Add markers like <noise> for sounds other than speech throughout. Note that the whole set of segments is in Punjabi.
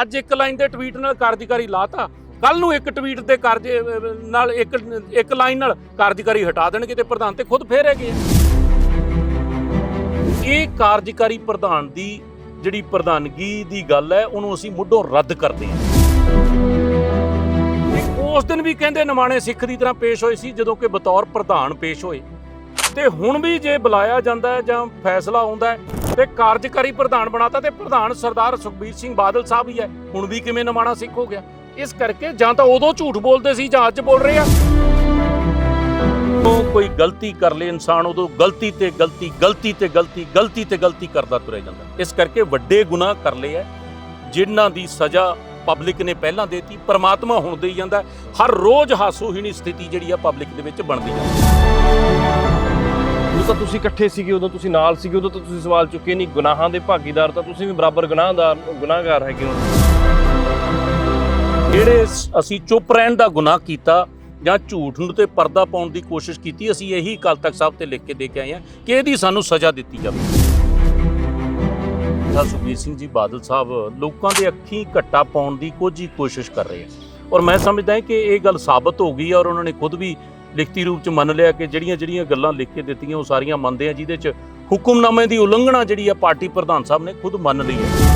ਅੱਜ ਇੱਕ ਲਾਈਨ ਦੇ ਟਵੀਟ ਨਾਲ ਕਾਰਜਕਾਰੀ ਲਾਤਾ। ਕੱਲ ਨੂੰ ਇੱਕ ਟਵੀਟ ਦੇ ਕਾਰਜ ਨਾਲ ਇੱਕ ਇੱਕ ਲਾਈਨ ਨਾਲ ਕਾਰਜਕਾਰੀ ਹਟਾ ਦੇਣਗੇ ਤੇ ਪ੍ਰਧਾਨ ਤੇ ਖੁਦ ਫੇਰ ਹੈਗੇ ਇਹ ਕਾਰਜਕਾਰੀ ਪ੍ਰਧਾਨ ਦੀ ਜਿਹੜੀ ਪ੍ਰਧਾਨਗੀ ਦੀ ਗੱਲ ਹੈ, ਉਹਨੂੰ ਅਸੀਂ ਮੁੱਢੋਂ ਰੱਦ ਕਰਦੇ ਹਾਂ। ਉਸ ਦਿਨ ਵੀ ਕਹਿੰਦੇ, ਨਿਮਾਣੇ ਸਿੱਖ ਦੀ ਤਰ੍ਹਾਂ ਪੇਸ਼ ਹੋਏ ਸੀ, ਜਦੋਂ ਕਿ ਬਤੌਰ ਪ੍ਰਧਾਨ ਪੇਸ਼ ਹੋਏ। ਤੇ ਹੁਣ ਵੀ ਜੇ ਬੁਲਾਇਆ ਜਾਂਦਾ ਹੈ ਜਾਂ ਫੈਸਲਾ ਆਉਂਦਾ ਹੈ ਤੇ ਕਾਰਜਕਾਰੀ ਪ੍ਰਧਾਨ ਬਣਾਤਾ ਤੇ ਪ੍ਰਧਾਨ ਸਰਦਾਰ ਸੁਖਬੀਰ ਸਿੰਘ ਬਾਦਲ ਸਾਹਿਬ ਹੀ ਹੈ। ਹੁਣ ਵੀ ਕਿਵੇਂ ਨਿਮਾਣਾ ਸਿੱਖ ਹੋ ਗਿਆ? ਇਸ ਕਰਕੇ ਜਾਂ ਤਾਂ ਉਦੋਂ ਝੂਠ ਬੋਲਦੇ ਸੀ ਜਾਂ ਅੱਜ ਬੋਲ ਰਹੇ ਆ। ਉਹ ਕੋਈ ਗਲਤੀ ਕਰ ਲੇ ਇਨਸਾਨ, ਉਦੋਂ ਗਲਤੀ ਤੇ ਗਲਤੀ ਗਲਤੀ ਤੇ ਗਲਤੀ ਗਲਤੀ ਤੇ ਗਲਤੀ ਕਰਦਾ ਤੁਰਿਆ ਜਾਂਦਾ। ਇਸ ਕਰਕੇ ਵੱਡੇ ਗੁਨਾਹ ਕਰ ਲਏ ਐ ਜਿਨ੍ਹਾਂ ਦੀ ਸਜ਼ਾ ਪਬਲਿਕ ਨੇ ਪਹਿਲਾਂ ਦੇਤੀ, ਪਰਮਾਤਮਾ ਹੁਣ ਦੇਈ ਜਾਂਦਾ ਹਰ ਰੋਜ਼ ਹਾਸੋਹੀਣੀ ਸਥਿਤੀ ਜਿਹੜੀ ਆ ਪਬਲਿਕ ਦੇ ਵਿੱਚ ਬਣਦੀ ਜਾਂਦੀ ਹੈ। ਉਦੋਂ ਤਾਂ ਤੁਸੀਂ ਇਕੱਠੇ ਸੀਗੇ ਉਦੋਂ, ਤੁਸੀਂ ਨਾਲ ਸੀਗੇ, ਉਦੋਂ ਤਾਂ ਤੁਸੀਂ ਸਵਾਲ ਚੁੱਕੇ ਨਹੀਂ। ਗੁਨਾਹਾਂ ਦੇ ਭਾਗੀਦਾਰ ਤਾਂ ਤੁਸੀਂ ਵੀ ਬਰਾਬਰ ਗੁਨਾਹਦਾਰ, ਗੁਨਾਹਗਾਰ ਹੈਗੇ ਹੋ। ਜਿਹੜੇ ਅਸੀਂ ਚੁੱਪ ਰਹਿਣ ਦਾ ਗੁਨਾਹ ਕੀਤਾ ਜਾਂ ਝੂਠ ਨੂੰ ਤੇ ਪਰਦਾ ਪਾਉਣ ਦੀ ਕੋਸ਼ਿਸ਼ ਕੀਤੀ, ਅਸੀਂ ਇਹੀ ਅਕਾਲ ਤਖਤ ਸਾਹਿਬ ਤੇ ਲਿਖ ਕੇ ਦੇ ਕੇ ਆਏ ਹਾਂ ਕਿ ਇਹਦੀ ਸਾਨੂੰ ਸਜ਼ਾ ਦਿੱਤੀ ਜਾਵੇ। ਤਾਂ ਸੁਖਬੀਰ ਸਿੰਘ ਜੀ, ਬਾਦਲ ਸਾਹਿਬ, ਲੋਕਾਂ ਦੇ ਅੱਖੀਂ ਘੱਟਾ ਪਾਉਣ ਦੀ ਕੋਝੀ ਕੋਸ਼ਿਸ਼ ਕਰ ਰਹੇ ਆ ਔਰ ਮੈਂ ਸਮਝਦਾ ਹਾਂ ਕਿ ਇਹ ਗੱਲ ਸਾਬਤ ਹੋ ਗਈ ਔਰ ਉਹਨਾਂ ਨੇ ਖੁਦ ਵੀ ਲਿਖਤੀ ਰੂਪ ਚ ਮੰਨ ਲਿਆ ਕਿ ਜਿਹੜੀਆਂ ਜਿਹੜੀਆਂ ਗੱਲਾਂ ਲਿਖ ਕੇ ਦਿੱਤੀਆਂ ਉਹ ਸਾਰੀਆਂ ਮੰਨਦੇ ਆ ਜਿਹਦੇ ਚ ਹੁਕਮਨਾਮੇ ਦੀ ਉਲੰਘਣਾ ਜਿਹੜੀ ਆ ਪਾਰਟੀ ਪ੍ਰਧਾਨ ਸਾਹਿਬ ਨੇ ਖੁਦ ਮੰਨ ਲਈ ਹੈ।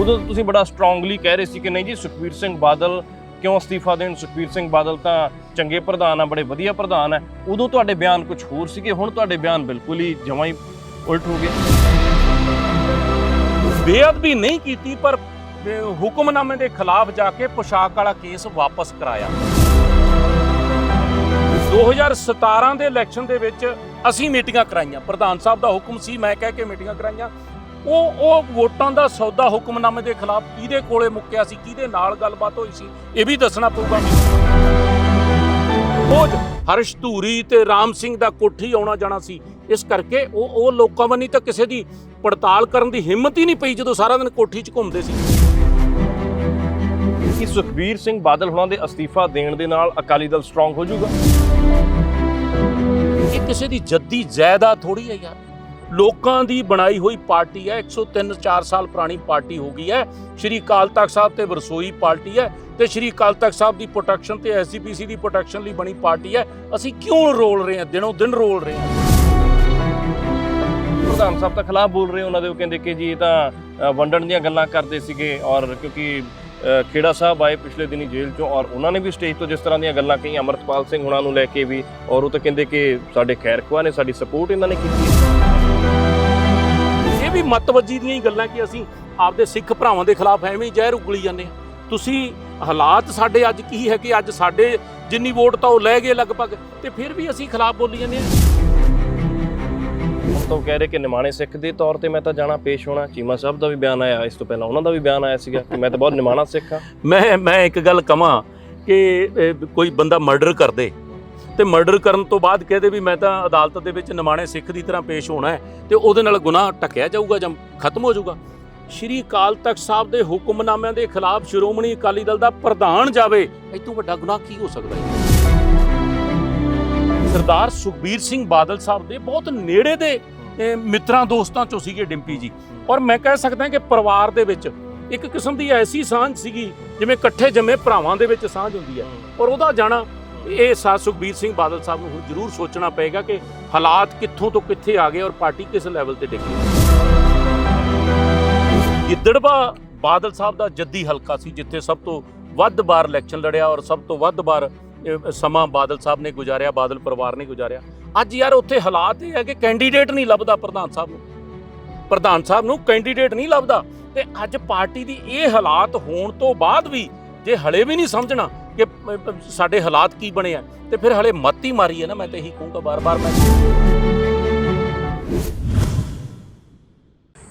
ਉਦੋਂ ਤੁਸੀਂ ਬੜਾ ਸਟਰੋਂਗਲੀ ਕਹਿ ਰਹੇ ਸੀ ਕਿ ਨਹੀਂ ਜੀ ਸੁਖਬੀਰ ਸਿੰਘ ਬਾਦਲ ਕਿਉਂ ਅਸਤੀਫਾ ਦੇਣ? ਸੁਖਬੀਰ ਸਿੰਘ ਬਾਦਲ ਤਾਂ ਚੰਗੇ ਪ੍ਰਧਾਨ ਆ ਬੜੇ ਵਧੀਆ ਪ੍ਰਧਾਨ ਆ। ਉਦੋਂ ਤੁਹਾਡੇ ਬਿਆਨ ਕੁਝ ਹੋਰ ਸੀਗੇ ਹੁਣ ਤੁਹਾਡੇ ਬਿਆਨ ਬਿਲਕੁਲ ਹੀ ਜਮਾਂ ਹੀ ਉਲਟ ਹੋ ਗਏ। ਬੇਅਦਬੀ ਨਹੀਂ ਕੀਤੀ ਪਰ ਹੁਕਮਨਾਮੇ ਦੇ ਖਿਲਾਫ ਜਾ ਕੇ ਪੋਸ਼ਾਕ ਵਾਲਾ ਕੇਸ ਵਾਪਸ ਕਰਾਇਆ। 2017 ਦੇ ਇਲੈਕਸ਼ਨ ਦੇ ਵਿੱਚ ਅਸੀਂ ਮੀਟਿੰਗਾਂ ਕਰਾਈਆਂ। ਪ੍ਰਧਾਨ ਸਾਹਿਬ ਦਾ ਹੁਕਮ ਸੀ, ਮੈਂ ਕਹਿ ਕੇ ਮੀਟਿੰਗਾਂ ਕਰਾਈਆਂ। ਉਹ ਉਹ ਵੋਟਾਂ ਦਾ ਸੌਦਾ ਹੁਕਮਨਾਮੇ ਦੇ ਖਿਲਾਫ ਕਿਹਦੇ ਕੋਲੇ ਮੁੱਕਿਆ ਸੀ, ਕਿਹਦੇ ਨਾਲ ਗੱਲਬਾਤ ਹੋਈ ਸੀ, ਇਹ ਵੀ ਦੱਸਣਾ ਪਊਗਾ ਉਹ ਹਰਸ਼ ਧੂਰੀ ਤੇ ਰਾਮ ਸਿੰਘ ਦਾ ਕੋਠੀ ਆਉਣਾ ਜਾਣਾ ਸੀ। ਇਸ ਕਰਕੇ ਉਹ ਉਹ ਲੋਕਾਂ ਵੱਲ ਨਹੀਂ ਤਾਂ ਕਿਸੇ ਦੀ ਪੜਤਾਲ ਕਰਨ ਦੀ ਹਿੰਮਤ ਹੀ ਨਹੀਂ ਪਈ ਜਦੋਂ ਸਾਰਾ ਦਿਨ ਕੋਠੀ 'ਚ ਘੁੰਮਦੇ ਸੀ। ਕਿ ਸੁਖਬੀਰ ਸਿੰਘ ਬਾਦਲ ਹੁਣਾਂ ਦੇ ਅਸਤੀਫਾ ਦੇਣ ਦੇ ਨਾਲ ਅਕਾਲੀ ਦਲ ਸਟਰੋਂਗ ਹੋ ਜਾਊਗਾ? ਇਹ ਕਿਸੇ ਦੀ ਜੱਦੀ ਜਾਇਦਾਦ ਥੋੜੀ ਹੈ ਯਾਰ। ਲੋਕਾਂ ਦੀ ਬਣਾਈ ਹੋਈ ਪਾਰਟੀ ਹੈ 103 4 ਸਾਲ ਪੁਰਾਣੀ ਪਾਰਟੀ ਹੋ ਗਈ ਹੈ। ਸ਼੍ਰੀ ਅਕਾਲ ਤਖਤ ਸਾਹਿਬ ਤੇ ਵਰਸੋਈ ਪਾਰਟੀ ਹੈ ਤੇ ਸ਼੍ਰੀ ਅਕਾਲ ਤਖਤ ਸਾਹਿਬ ਦੀ ਪ੍ਰੋਟੈਕਸ਼ਨ ਤੇ ਐਸਜੀਪੀਸੀ ਦੀ ਪ੍ਰੋਟੈਕਸ਼ਨ ਲਈ ਬਣੀ ਪਾਰਟੀ ਹੈ। ਅਸੀਂ ਕਿਉਂ ਰੋਲ ਰਹੇ ਹਾਂ, ਦਿਨੋਂ ਦਿਨ ਰੋਲ ਰਹੇ ਹਾਂ? ਪ੍ਰਧਾਨ ਸਾਹਿਬ ਤਾਂ ਖਿਲਾਫ ਬੋਲ ਰਹੇ, ਉਹਨਾਂ ਦੇ ਉਹ ਕਹਿੰਦੇ ਕਿ ਜੀ ਇਹ ਤਾਂ ਵੰਡਣ ਦੀਆਂ ਗੱਲਾਂ ਕਰਦੇ ਸੀਗੇ ਔਰ ਕਿਉਂਕਿ ਖੇੜਾ ਸਾਹਿਬ ਆਏ ਪਿਛਲੇ ਦਿਨੀ ਜੇਲ੍ਹ ਚੋਂ ਔਰ ਉਹਨਾਂ ਨੇ ਵੀ ਸਟੇਜ ਤੋਂ ਜਿਸ ਤਰ੍ਹਾਂ ਦੀਆਂ ਗੱਲਾਂ ਕਹੀਆਂ, ਅਮਰਤਪਾਲ ਸਿੰਘ ਹੁਣਾਂ ਨੂੰ ਲੈ ਕੇ ਵੀ ਔਰ ਉਹ ਤਾਂ ਕਹਿੰਦੇ ਕਿ ਸਾਡੇ ਖੈਰਖਵਾ ਨੇ, ਸਾਡੀ ਸਪੋਰਟ ਇਹਨਾਂ ਨੇ ਕੀਤੀ ਇਹ ਵੀ ਮਤਵੱਜੀ ਦੀਆਂ ਹੀ ਗੱਲਾਂ ਕਿ ਅਸੀਂ ਆਪਦੇ ਸਿੱਖ ਭਰਾਵਾਂ ਦੇ ਖਿਲਾਫ ਐਵੇਂ ਹੀ ਜ਼ਹਿਰ ਉਗਲੀ ਜਾਂਦੇ ਹਾਂ। ਤੁਸੀਂ ਹਾਲਾਤ ਸਾਡੇ ਅੱਜ ਕੀ ਹੈ ਕਿ ਅੱਜ ਸਾਡੇ ਜਿੰਨੀ ਵੋਟ ਤਾਂ ਉਹ ਲੈ ਗਏ ਲਗਭਗ, ਤੇ ਫਿਰ ਵੀ ਅਸੀਂ ਖਿਲਾਫ ਬੋਲੀ ਜਾਂਦੇ ਹਾਂ। ਤਾਂ ਉਹ ਕਹਿ ਰਹੇ ਕਿ ਨਿਮਾਣੇ ਸਿੱਖ ਦੇ ਤੌਰ ਤੇ ਮੈਂ ਤਾਂ ਜਾਣਾ ਪੇਸ਼ ਹੋਣਾ। ਚੀਮਾ ਸਾਹਿਬ ਦਾ ਵੀ ਬਿਆਨ ਆਇਆ, ਇਸ ਤੋਂ ਪਹਿਲਾਂ ਉਹਨਾਂ ਦਾ ਵੀ ਬਿਆਨ ਆਇਆ ਸੀਗਾ ਕਿ ਮੈਂ ਤਾਂ ਬਹੁਤ ਨਿਮਾਣਾ ਸਿੱਖ ਹਾਂ। ਮੈਂ ਮੈਂ ਇੱਕ ਗੱਲ ਕਵਾਂ ਕਿ ਕੋਈ ਬੰਦਾ ਮਰਡਰ ਕਰਦੇ ਤੇ ਮਰਡਰ ਕਰਨ ਤੋਂ ਬਾਅਦ ਕਹਦੇ ਵੀ ਮੈਂ ਤਾਂ ਅਦਾਲਤ ਦੇ ਵਿੱਚ ਨਿਮਾਣੇ ਸਿੱਖ ਦੀ ਤਰ੍ਹਾਂ ਪੇਸ਼ ਹੋਣਾ ਹੈ ਤੇ ਉਹਦੇ ਨਾਲ ਗੁਨਾਹ ਟਕਿਆ ਜਾਊਗਾ ਜਾਂ ਖਤਮ ਹੋ ਜਾਊਗਾ। ਸ਼੍ਰੀ ਅਕਾਲ ਤਖਤ ਸਾਹਿਬ ਦੇ ਹੁਕਮਨਾਮਿਆਂ ਦੇ ਖਿਲਾਫ ਸ਼੍ਰੋਮਣੀ ਅਕਾਲੀ ਦਲ ਦਾ ਪ੍ਰਧਾਨ ਜਾਵੇ ਇਹ ਤੋਂ ਵੱਡਾ ਗੁਨਾਹ ਕੀ ਹੋ ਸਕਦਾ ਹੈ? ਸਰਦਾਰ ਸੁਖਬੀਰ ਸਿੰਘ ਬਾਦਲ ਸਾਹਿਬ ਦੇ ਬਹੁਤ ਨੇੜੇ ਦੇ ਮਿੱਤਰਾਂ ਦੋਸਤਾਂ ਚੋਂ ਸੀਗੇ ਡਿੰਪੀ ਜੀ। ਔਰ ਮੈਂ ਕਹਿ ਸਕਦਾ ਕਿ ਪਰਿਵਾਰ ਦੇ ਵਿੱਚ ਇੱਕ ਕਿਸਮ ਦੀ ਐਸੀ ਸਾਂਝ ਸੀਗੀ, ਜਿਵੇਂ ਇਕੱਠੇ ਜੰਮੇ ਭਰਾਵਾਂ ਦੇ ਵਿੱਚ ਸਾਂਝ ਹੁੰਦੀ ਹੈ। ਔਰ ਉਹਦਾ ਜਾਣਾ, ਇਹ ਸਾ ਸੁਖਬੀਰ ਸਿੰਘ ਬਾਦਲ ਸਾਹਿਬ ਨੂੰ ਜ਼ਰੂਰ ਸੋਚਣਾ ਪਏਗਾ ਕਿ ਹਾਲਾਤ ਕਿੱਥੋਂ ਤੋਂ ਕਿੱਥੇ ਆ ਗਏ ਔਰ ਪਾਰਟੀ ਕਿਸ ਲੈਵਲ ਤੇ ਡਿੱਗੀ ਗਿੱਦੜਵਾ ਬਾਦਲ ਸਾਹਿਬ ਦਾ ਜੱਦੀ ਹਲਕਾ ਸੀ, ਜਿੱਥੇ ਸਭ ਤੋਂ ਵੱਧ ਵਾਰ ਇਲੈਕਸ਼ਨ ਲੜਿਆ ਔਰ ਸਭ ਤੋਂ ਵੱਧ ਵਾਰ ਸਮਾਂ ਬਾਦਲ ਸਾਹਿਬ ਨੇ ਗੁਜ਼ਾਰਿਆ, ਬਾਦਲ ਪਰਿਵਾਰ ਨੇ ਗੁਜ਼ਾਰਿਆ। ਅੱਜ ਯਾਰ ਉੱਥੇ ਹਾਲਾਤ ਇਹ ਹੈ ਕਿ ਕੈਂਡੀਡੇਟ ਨਹੀਂ ਲੱਭਦਾ ਪ੍ਰਧਾਨ ਸਾਹਿਬ ਨੂੰ। ਪ੍ਰਧਾਨ ਸਾਹਿਬ ਨੂੰ ਕੈਂਡੀਡੇਟ ਨਹੀਂ ਲੱਭਦਾ ਤੇ ਅੱਜ ਪਾਰਟੀ ਦੀ ਇਹ ਹਾਲਾਤ ਹੋਣ ਤੋਂ ਬਾਅਦ ਵੀ ਜੇ ਹਲੇ ਵੀ ਨਹੀਂ ਸਮਝਣਾ ਕਿ ਸਾਡੇ ਹਾਲਾਤ ਕੀ ਬਣੇ ਆ, ਤੇ ਫਿਰ ਹਲੇ ਮੱਤ ਹੀ ਮਾਰੀ ਹੈ ਨਾ, ਮੈਂ ਤਾਂ ਇਹੀ ਕਹੂੰਗਾ ਬਾਰ-ਬਾਰ ਮੈਂ।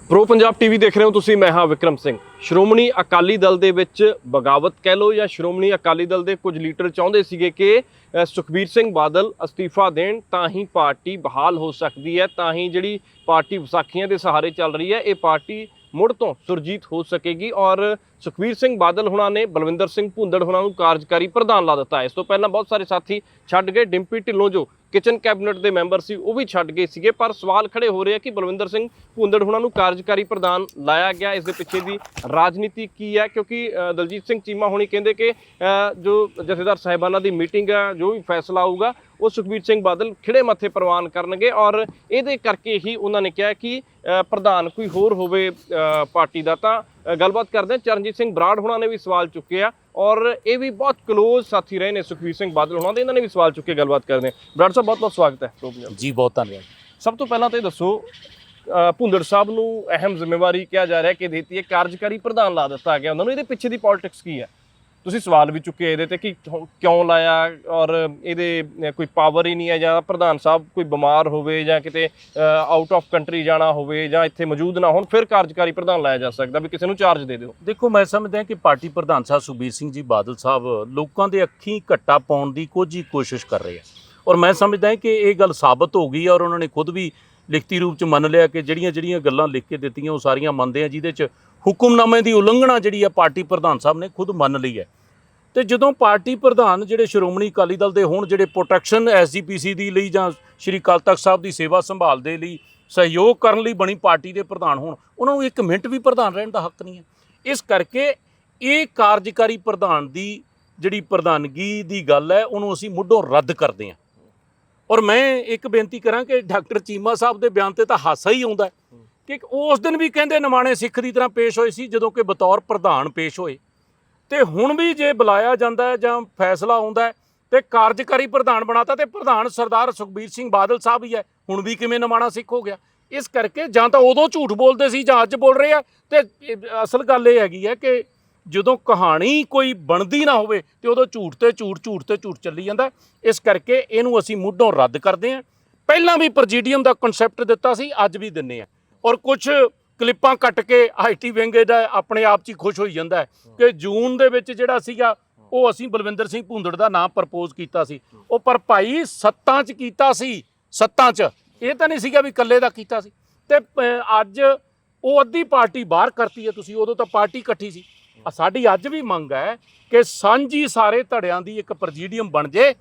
ਪ੍ਰੋ ਪੰਜਾਬ ਟੀਵੀ ਦੇਖ ਰਹੇ ਹੋ ਤੁਸੀਂ, ਮੈਂ ਹਾਂ ਵਿਕਰਮ ਸਿੰਘ। ਸ਼੍ਰੋਮਣੀ ਅਕਾਲੀ ਦਲ ਦੇ ਵਿੱਚ ਬਗਾਵਤ ਕਹਿ ਲਓ ਜਾਂ ਸ਼੍ਰੋਮਣੀ ਅਕਾਲੀ ਦਲ ਦੇ ਕੁਝ ਲੀਡਰ ਚਾਹੁੰਦੇ ਸੀਗੇ ਕਿ ਸੁਖਬੀਰ ਸਿੰਘ ਬਾਦਲ ਅਸਤੀਫਾ ਦੇਣ, ਤਾਂ ਹੀ ਪਾਰਟੀ ਬਹਾਲ ਹੋ ਸਕਦੀ ਹੈ, ਤਾਂ ਹੀ ਜਿਹੜੀ ਪਾਰਟੀ ਵਿਸਾਖੀਆਂ ਦੇ ਸਹਾਰੇ ਚੱਲ ਰਹੀ ਹੈ, ਇਹ ਪਾਰਟੀ ਮੁੜ ਤੋਂ ਸੁਰਜੀਤ ਹੋ ਸਕੇਗੀ ਔਰ ਸੁਖਵੀਰ ਸਿੰਘ ਬਾਦਲ ਹੁਣਾਂ ਨੇ ਬਲਵਿੰਦਰ ਸਿੰਘ ਭੁੰਦੜ ਹੁਣਾਂ ਨੂੰ ਕਾਰਜਕਾਰੀ ਪ੍ਰਧਾਨ ਲਾ ਦਿੱਤਾ ਹੈ। ਇਸ ਤੋਂ ਪਹਿਲਾਂ ਬਹੁਤ ਸਾਰੇ ਸਾਥੀ ਛੱਡ ਗਏ। ਡਿੰਪੀ ਢਿੱਲੋਂ ਜੋ ਕਿਚਨ ਕੈਬਨਿਟ ਦੇ ਮੈਂਬਰ ਸੀ, ਉਹ ਵੀ ਛੱਡ ਗਏ ਸੀਗੇ। ਪਰ ਸਵਾਲ ਖੜੇ ਹੋ ਰਹੇ ਆ ਕਿ ਬਲਵਿੰਦਰ ਸਿੰਘ ਭੁੰਦੜ ਹੁਣਾਂ ਨੂੰ ਕਾਰਜਕਾਰੀ ਪ੍ਰਧਾਨ ਲਾਇਆ ਗਿਆ। ਇਸ ਦੇ ਪਿੱਛੇ ਦੀ ਰਾਜਨੀਤੀ ਕੀ ਹੈ? ਕਿਉਂਕਿ ਦਲਜੀਤ ਸਿੰਘ ਚੀਮਾ ਹੁਣੀ ਕਹਿੰਦੇ ਕਿ ਜੋ ਜਥੇਦਾਰ ਸਾਹਿਬਾਨਾਂ ਦੀ ਮੀਟਿੰਗ ਹੈ, ਜੋ ਵੀ ਫੈਸਲਾ ਆਊਗਾ, ਉਹ ਸੁਖਬੀਰ ਸਿੰਘ ਬਾਦਲ ਖਿੜੇ ਮੱਥੇ ਪ੍ਰਵਾਨ ਕਰਨਗੇ। ਔਰ ਇਹਦੇ ਕਰਕੇ ਹੀ ਉਹਨਾਂ ਨੇ ਕਿਹਾ ਕਿ ਪ੍ਰਧਾਨ ਕੋਈ ਹੋਰ ਹੋਵੇ ਪਾਰਟੀ ਦਾ ਤਾਂ ਗੱਲਬਾਤ ਕਰਦੇ ਹਾਂ। ਚਰਨਜੀਤ ਸਿੰਘ ਬਰਾੜ ਹੁਣਾਂ ਨੇ ਵੀ ਸਵਾਲ ਚੁੱਕੇ ਆ ਔਰ ਇਹ ਵੀ ਬਹੁਤ ਕਲੋਜ਼ ਸਾਥੀ ਰਹੇ ਨੇ ਸੁਖਬੀਰ ਸਿੰਘ ਬਾਦਲ ਹੁਣਾਂ ਦੇ। ਇਹਨਾਂ ਨੇ ਵੀ ਸਵਾਲ ਚੁੱਕੇ ਗੱਲਬਾਤ ਕਰਦੇ ਹਾਂ। ਬਰਾੜ ਸਾਹਿਬ ਬਹੁਤ ਬਹੁਤ ਸਵਾਗਤ ਹੈ। ਜੀ ਬਹੁਤ ਧੰਨਵਾਦ। ਸਭ ਤੋਂ ਪਹਿਲਾਂ ਤਾਂ ਇਹ ਦੱਸੋ ਭੁੰਦੜ ਸਾਹਿਬ ਨੂੰ ਅਹਿਮ ਜ਼ਿੰਮੇਵਾਰੀ ਕਿਹਾ ਜਾ ਰਿਹਾ ਕਿ ਦਿੱਤੀ ਹੈ ਕਾਰਜਕਾਰੀ ਪ੍ਰਧਾਨ ਲਾ ਦਿੱਤਾ ਗਿਆ। ਉਹਨਾਂ ਨੂੰ ਇਹਦੇ ਪਿੱਛੇ ਦੀ ਪੋਲਿਟਿਕਸ ਕੀ ਹੈ? ਤੁਸੀਂ ਸਵਾਲ ਵੀ ਚੁੱਕੇ ਇਹਦੇ ਤੇ ਕਿ ਕਿਉਂ- ਲਾਇਆ ਔਰ ਇਹਦੇ ਕੋਈ ਪਾਵਰ ਹੀ ਨਹੀਂ ਹੈ ਜਾਂ ਪ੍ਰਧਾਨ ਸਾਹਿਬ ਕੋਈ ਬਿਮਾਰ ਹੋਵੇ ਜਾਂ ਕਿਤੇ ਆਊਟ ਆਫ ਕੰਟਰੀ ਜਾਣਾ ਹੋਵੇ ਜਾਂ ਇੱਥੇ ਮੌਜੂਦ ਨਾ ਹੋਣ, ਫਿਰ ਕਾਰਜਕਾਰੀ ਪ੍ਰਧਾਨ ਲਾਇਆ ਜਾ ਸਕਦਾ ਵੀ ਕਿਸੇ ਨੂੰ ਚਾਰਜ ਦੇ ਦਿਓ। ਦੇਖੋ, ਮੈਂ ਸਮਝਦਾ ਕਿ ਪਾਰਟੀ ਪ੍ਰਧਾਨ ਸਾਹਿਬ ਸੁਖਬੀਰ ਸਿੰਘ ਜੀ ਬਾਦਲ ਸਾਹਿਬ ਲੋਕਾਂ ਦੇ ਅੱਖੀਂ ਘੱਟਾ ਪਾਉਣ ਦੀ ਕੁਝ ਹੀ ਕੋਸ਼ਿਸ਼ ਕਰ ਰਹੇ ਆ। ਔਰ ਮੈਂ ਸਮਝਦਾ ਕਿ ਇਹ ਗੱਲ ਸਾਬਤ ਹੋ ਗਈ ਹੈ ਔਰ ਉਹਨਾਂ ਨੇ ਖੁਦ ਵੀ ਲਿਖਤੀ ਰੂਪ ਚ ਮੰਨ ਲਿਆ ਕਿ ਜਿਹੜੀਆਂ ਜਿਹੜੀਆਂ ਗੱਲਾਂ ਲਿਖ ਕੇ ਦਿੱਤੀਆਂ ਉਹ ਸਾਰੀਆਂ ਮੰਨਦੇ ਆ, ਜਿਹਦੇ ਚ ਹੁਕਮਨਾਮੇ ਦੀ ਉਲੰਘਣਾ ਜਿਹੜੀ ਹੈ ਪਾਰਟੀ ਪ੍ਰਧਾਨ ਸਾਹਿਬ ਨੇ ਖੁਦ ਮੰਨ ਲਈ ਹੈ। ਤੇ ਜਦੋਂ ਪਾਰਟੀ ਪ੍ਰਧਾਨ ਜਿਹੜੇ ਸ਼੍ਰੋਮਣੀ ਅਕਾਲੀ ਦਲ ਦੇ ਹੋਣ, ਜਿਹੜੇ ਪ੍ਰੋਟੈਕਸ਼ਨ ਐਸਜੀਪੀਸੀ ਦੀ ਲਈ ਜਾਂ ਸ਼੍ਰੀ ਅਕਾਲ ਤਖਤ ਸਾਹਿਬ ਦੀ ਸੇਵਾ ਸੰਭਾਲ ਦੇ ਲਈ ਸਹਿਯੋਗ ਕਰਨ ਲਈ ਬਣੀ ਪਾਰਟੀ ਦੇ ਪ੍ਰਧਾਨ ਹੋਣ, ਉਹਨਾਂ ਨੂੰ ਇੱਕ ਮਿੰਟ ਵੀ ਪ੍ਰਧਾਨ ਰਹਿਣ ਦਾ ਹੱਕ ਨਹੀਂ ਹੈ। ਇਸ ਕਰਕੇ ਇਹ ਕਾਰਜਕਾਰੀ ਪ੍ਰਧਾਨ ਦੀ ਜਿਹੜੀ ਪ੍ਰਧਾਨਗੀ ਦੀ ਗੱਲ ਹੈ, ਉਹਨੂੰ ਅਸੀਂ ਮੁੱਢੋਂ ਰੱਦ ਕਰਦੇ ਹਾਂ। ਔਰ ਮੈਂ ਇੱਕ ਬੇਨਤੀ ਕਰਾਂ ਕਿ ਡਾਕਟਰ ਚੀਮਾ ਸਾਹਿਬ ਦੇ ਬਿਆਨ ਤੇ ਤਾਂ ਹਾਸਾ ਹੀ ਆਉਂਦਾ ਕਿ ਉਸ ਦਿਨ ਵੀ ਕਹਿੰਦੇ ਨਿਮਾਣੇ ਸਿੱਖ ਦੀ ਤਰ੍ਹਾਂ ਪੇਸ਼ ਹੋਏ ਸੀ, ਜਦੋਂ ਕਿ ਬਤੌਰ ਪ੍ਰਧਾਨ ਪੇਸ਼ ਹੋਏ। ਤੇ ਹੁਣ ਵੀ ਜੇ ਬੁਲਾਇਆ ਜਾਂਦਾ ਜਾਂ ਫੈਸਲਾ ਆਉਂਦਾ ਹੈ, ਤੇ ਕਾਰਜਕਾਰੀ ਪ੍ਰਧਾਨ ਬਣਾਤਾ ਤੇ ਪ੍ਰਧਾਨ ਸਰਦਾਰ ਸੁਖਬੀਰ ਸਿੰਘ ਬਾਦਲ ਸਾਹਿਬ ਹੀ ਹੈ। ਹੁਣ ਵੀ ਕਿਵੇਂ ਨਿਮਾਣਾ ਸਿੱਖ ਹੋ ਗਿਆ? ਇਸ ਕਰਕੇ ਜਾਂ ਤਾਂ ਉਦੋਂ ਝੂਠ ਬੋਲਦੇ ਸੀ ਜਾਂ ਅੱਜ ਬੋਲ ਰਹੇ ਆ। ਤੇ ਅਸਲ ਗੱਲ ਇਹ ਹੈਗੀ ਹੈ ਕਿ ਜਦੋਂ ਕਹਾਣੀ ਕੋਈ ਬਣਦੀ ਨਾ ਹੋਵੇ, ਤੇ ਉਦੋਂ ਝੂਠ ਤੇ ਝੂਠ ਝੂਠ ਤੇ ਝੂਠ ਚੱਲੀ ਜਾਂਦਾ ਇਸ ਕਰਕੇ ਇਹਨੂੰ ਅਸੀਂ ਮੁੱਢੋਂ ਰੱਦ ਕਰਦੇ ਹਾਂ। ਪਹਿਲਾਂ ਵੀ ਪ੍ਰੈਜੀਡੀਅਮ ਦਾ ਕਨਸੈਪਟ ਦਿੱਤਾ ਸੀ, ਅੱਜ ਵੀ ਦਿੰਨੇ ਆ ਔਰ ਕੁਝ ਕਲਿੱਪਾਂ ਕੱਟ ਕੇ ਆਈਟੀ ਵਿੰਗ ਦਾ ਆਪਣੇ ਆਪ 'ਚ ਹੀ ਖੁਸ਼ ਹੋਈ ਜਾਂਦਾ ਕਿ ਜੂਨ ਦੇ ਵਿੱਚ ਜਿਹੜਾ ਸੀਗਾ, ਉਹ ਅਸੀਂ ਬਲਵਿੰਦਰ ਸਿੰਘ ਭੁੰਦੜ ਦਾ ਨਾਮ ਪ੍ਰਪੋਜ਼ ਕੀਤਾ ਸੀ। ਉਹ ਪਰ ਭਾਈ ਸੱਤਾਂ 'ਚ ਕੀਤਾ ਸੀ, ਸੱਤਾਂ 'ਚ। ਇਹ ਤਾਂ ਨਹੀਂ ਸੀਗਾ ਵੀ ਇਕੱਲੇ ਦਾ ਕੀਤਾ ਸੀ। ਤੇ ਅੱਜ ਉਹ ਅੱਧੀ ਪਾਰਟੀ ਬਾਹਰ ਕਰਤੀ ਹੈ ਤੁਸੀਂ, ਉਦੋਂ ਤਾਂ ਪਾਰਟੀ ਇਕੱਠੀ ਸੀ। ਸਾਡੀ ਅੱਜ ਵੀ ਮੰਗ ਹੈ ਕਿ ਸਾਂਝੀ ਸਾਰੇ ਧੜਿਆਂ ਦੀ ਇੱਕ ਪ੍ਰੈਜੀਡੀਅਮ ਬਣ ਜੇ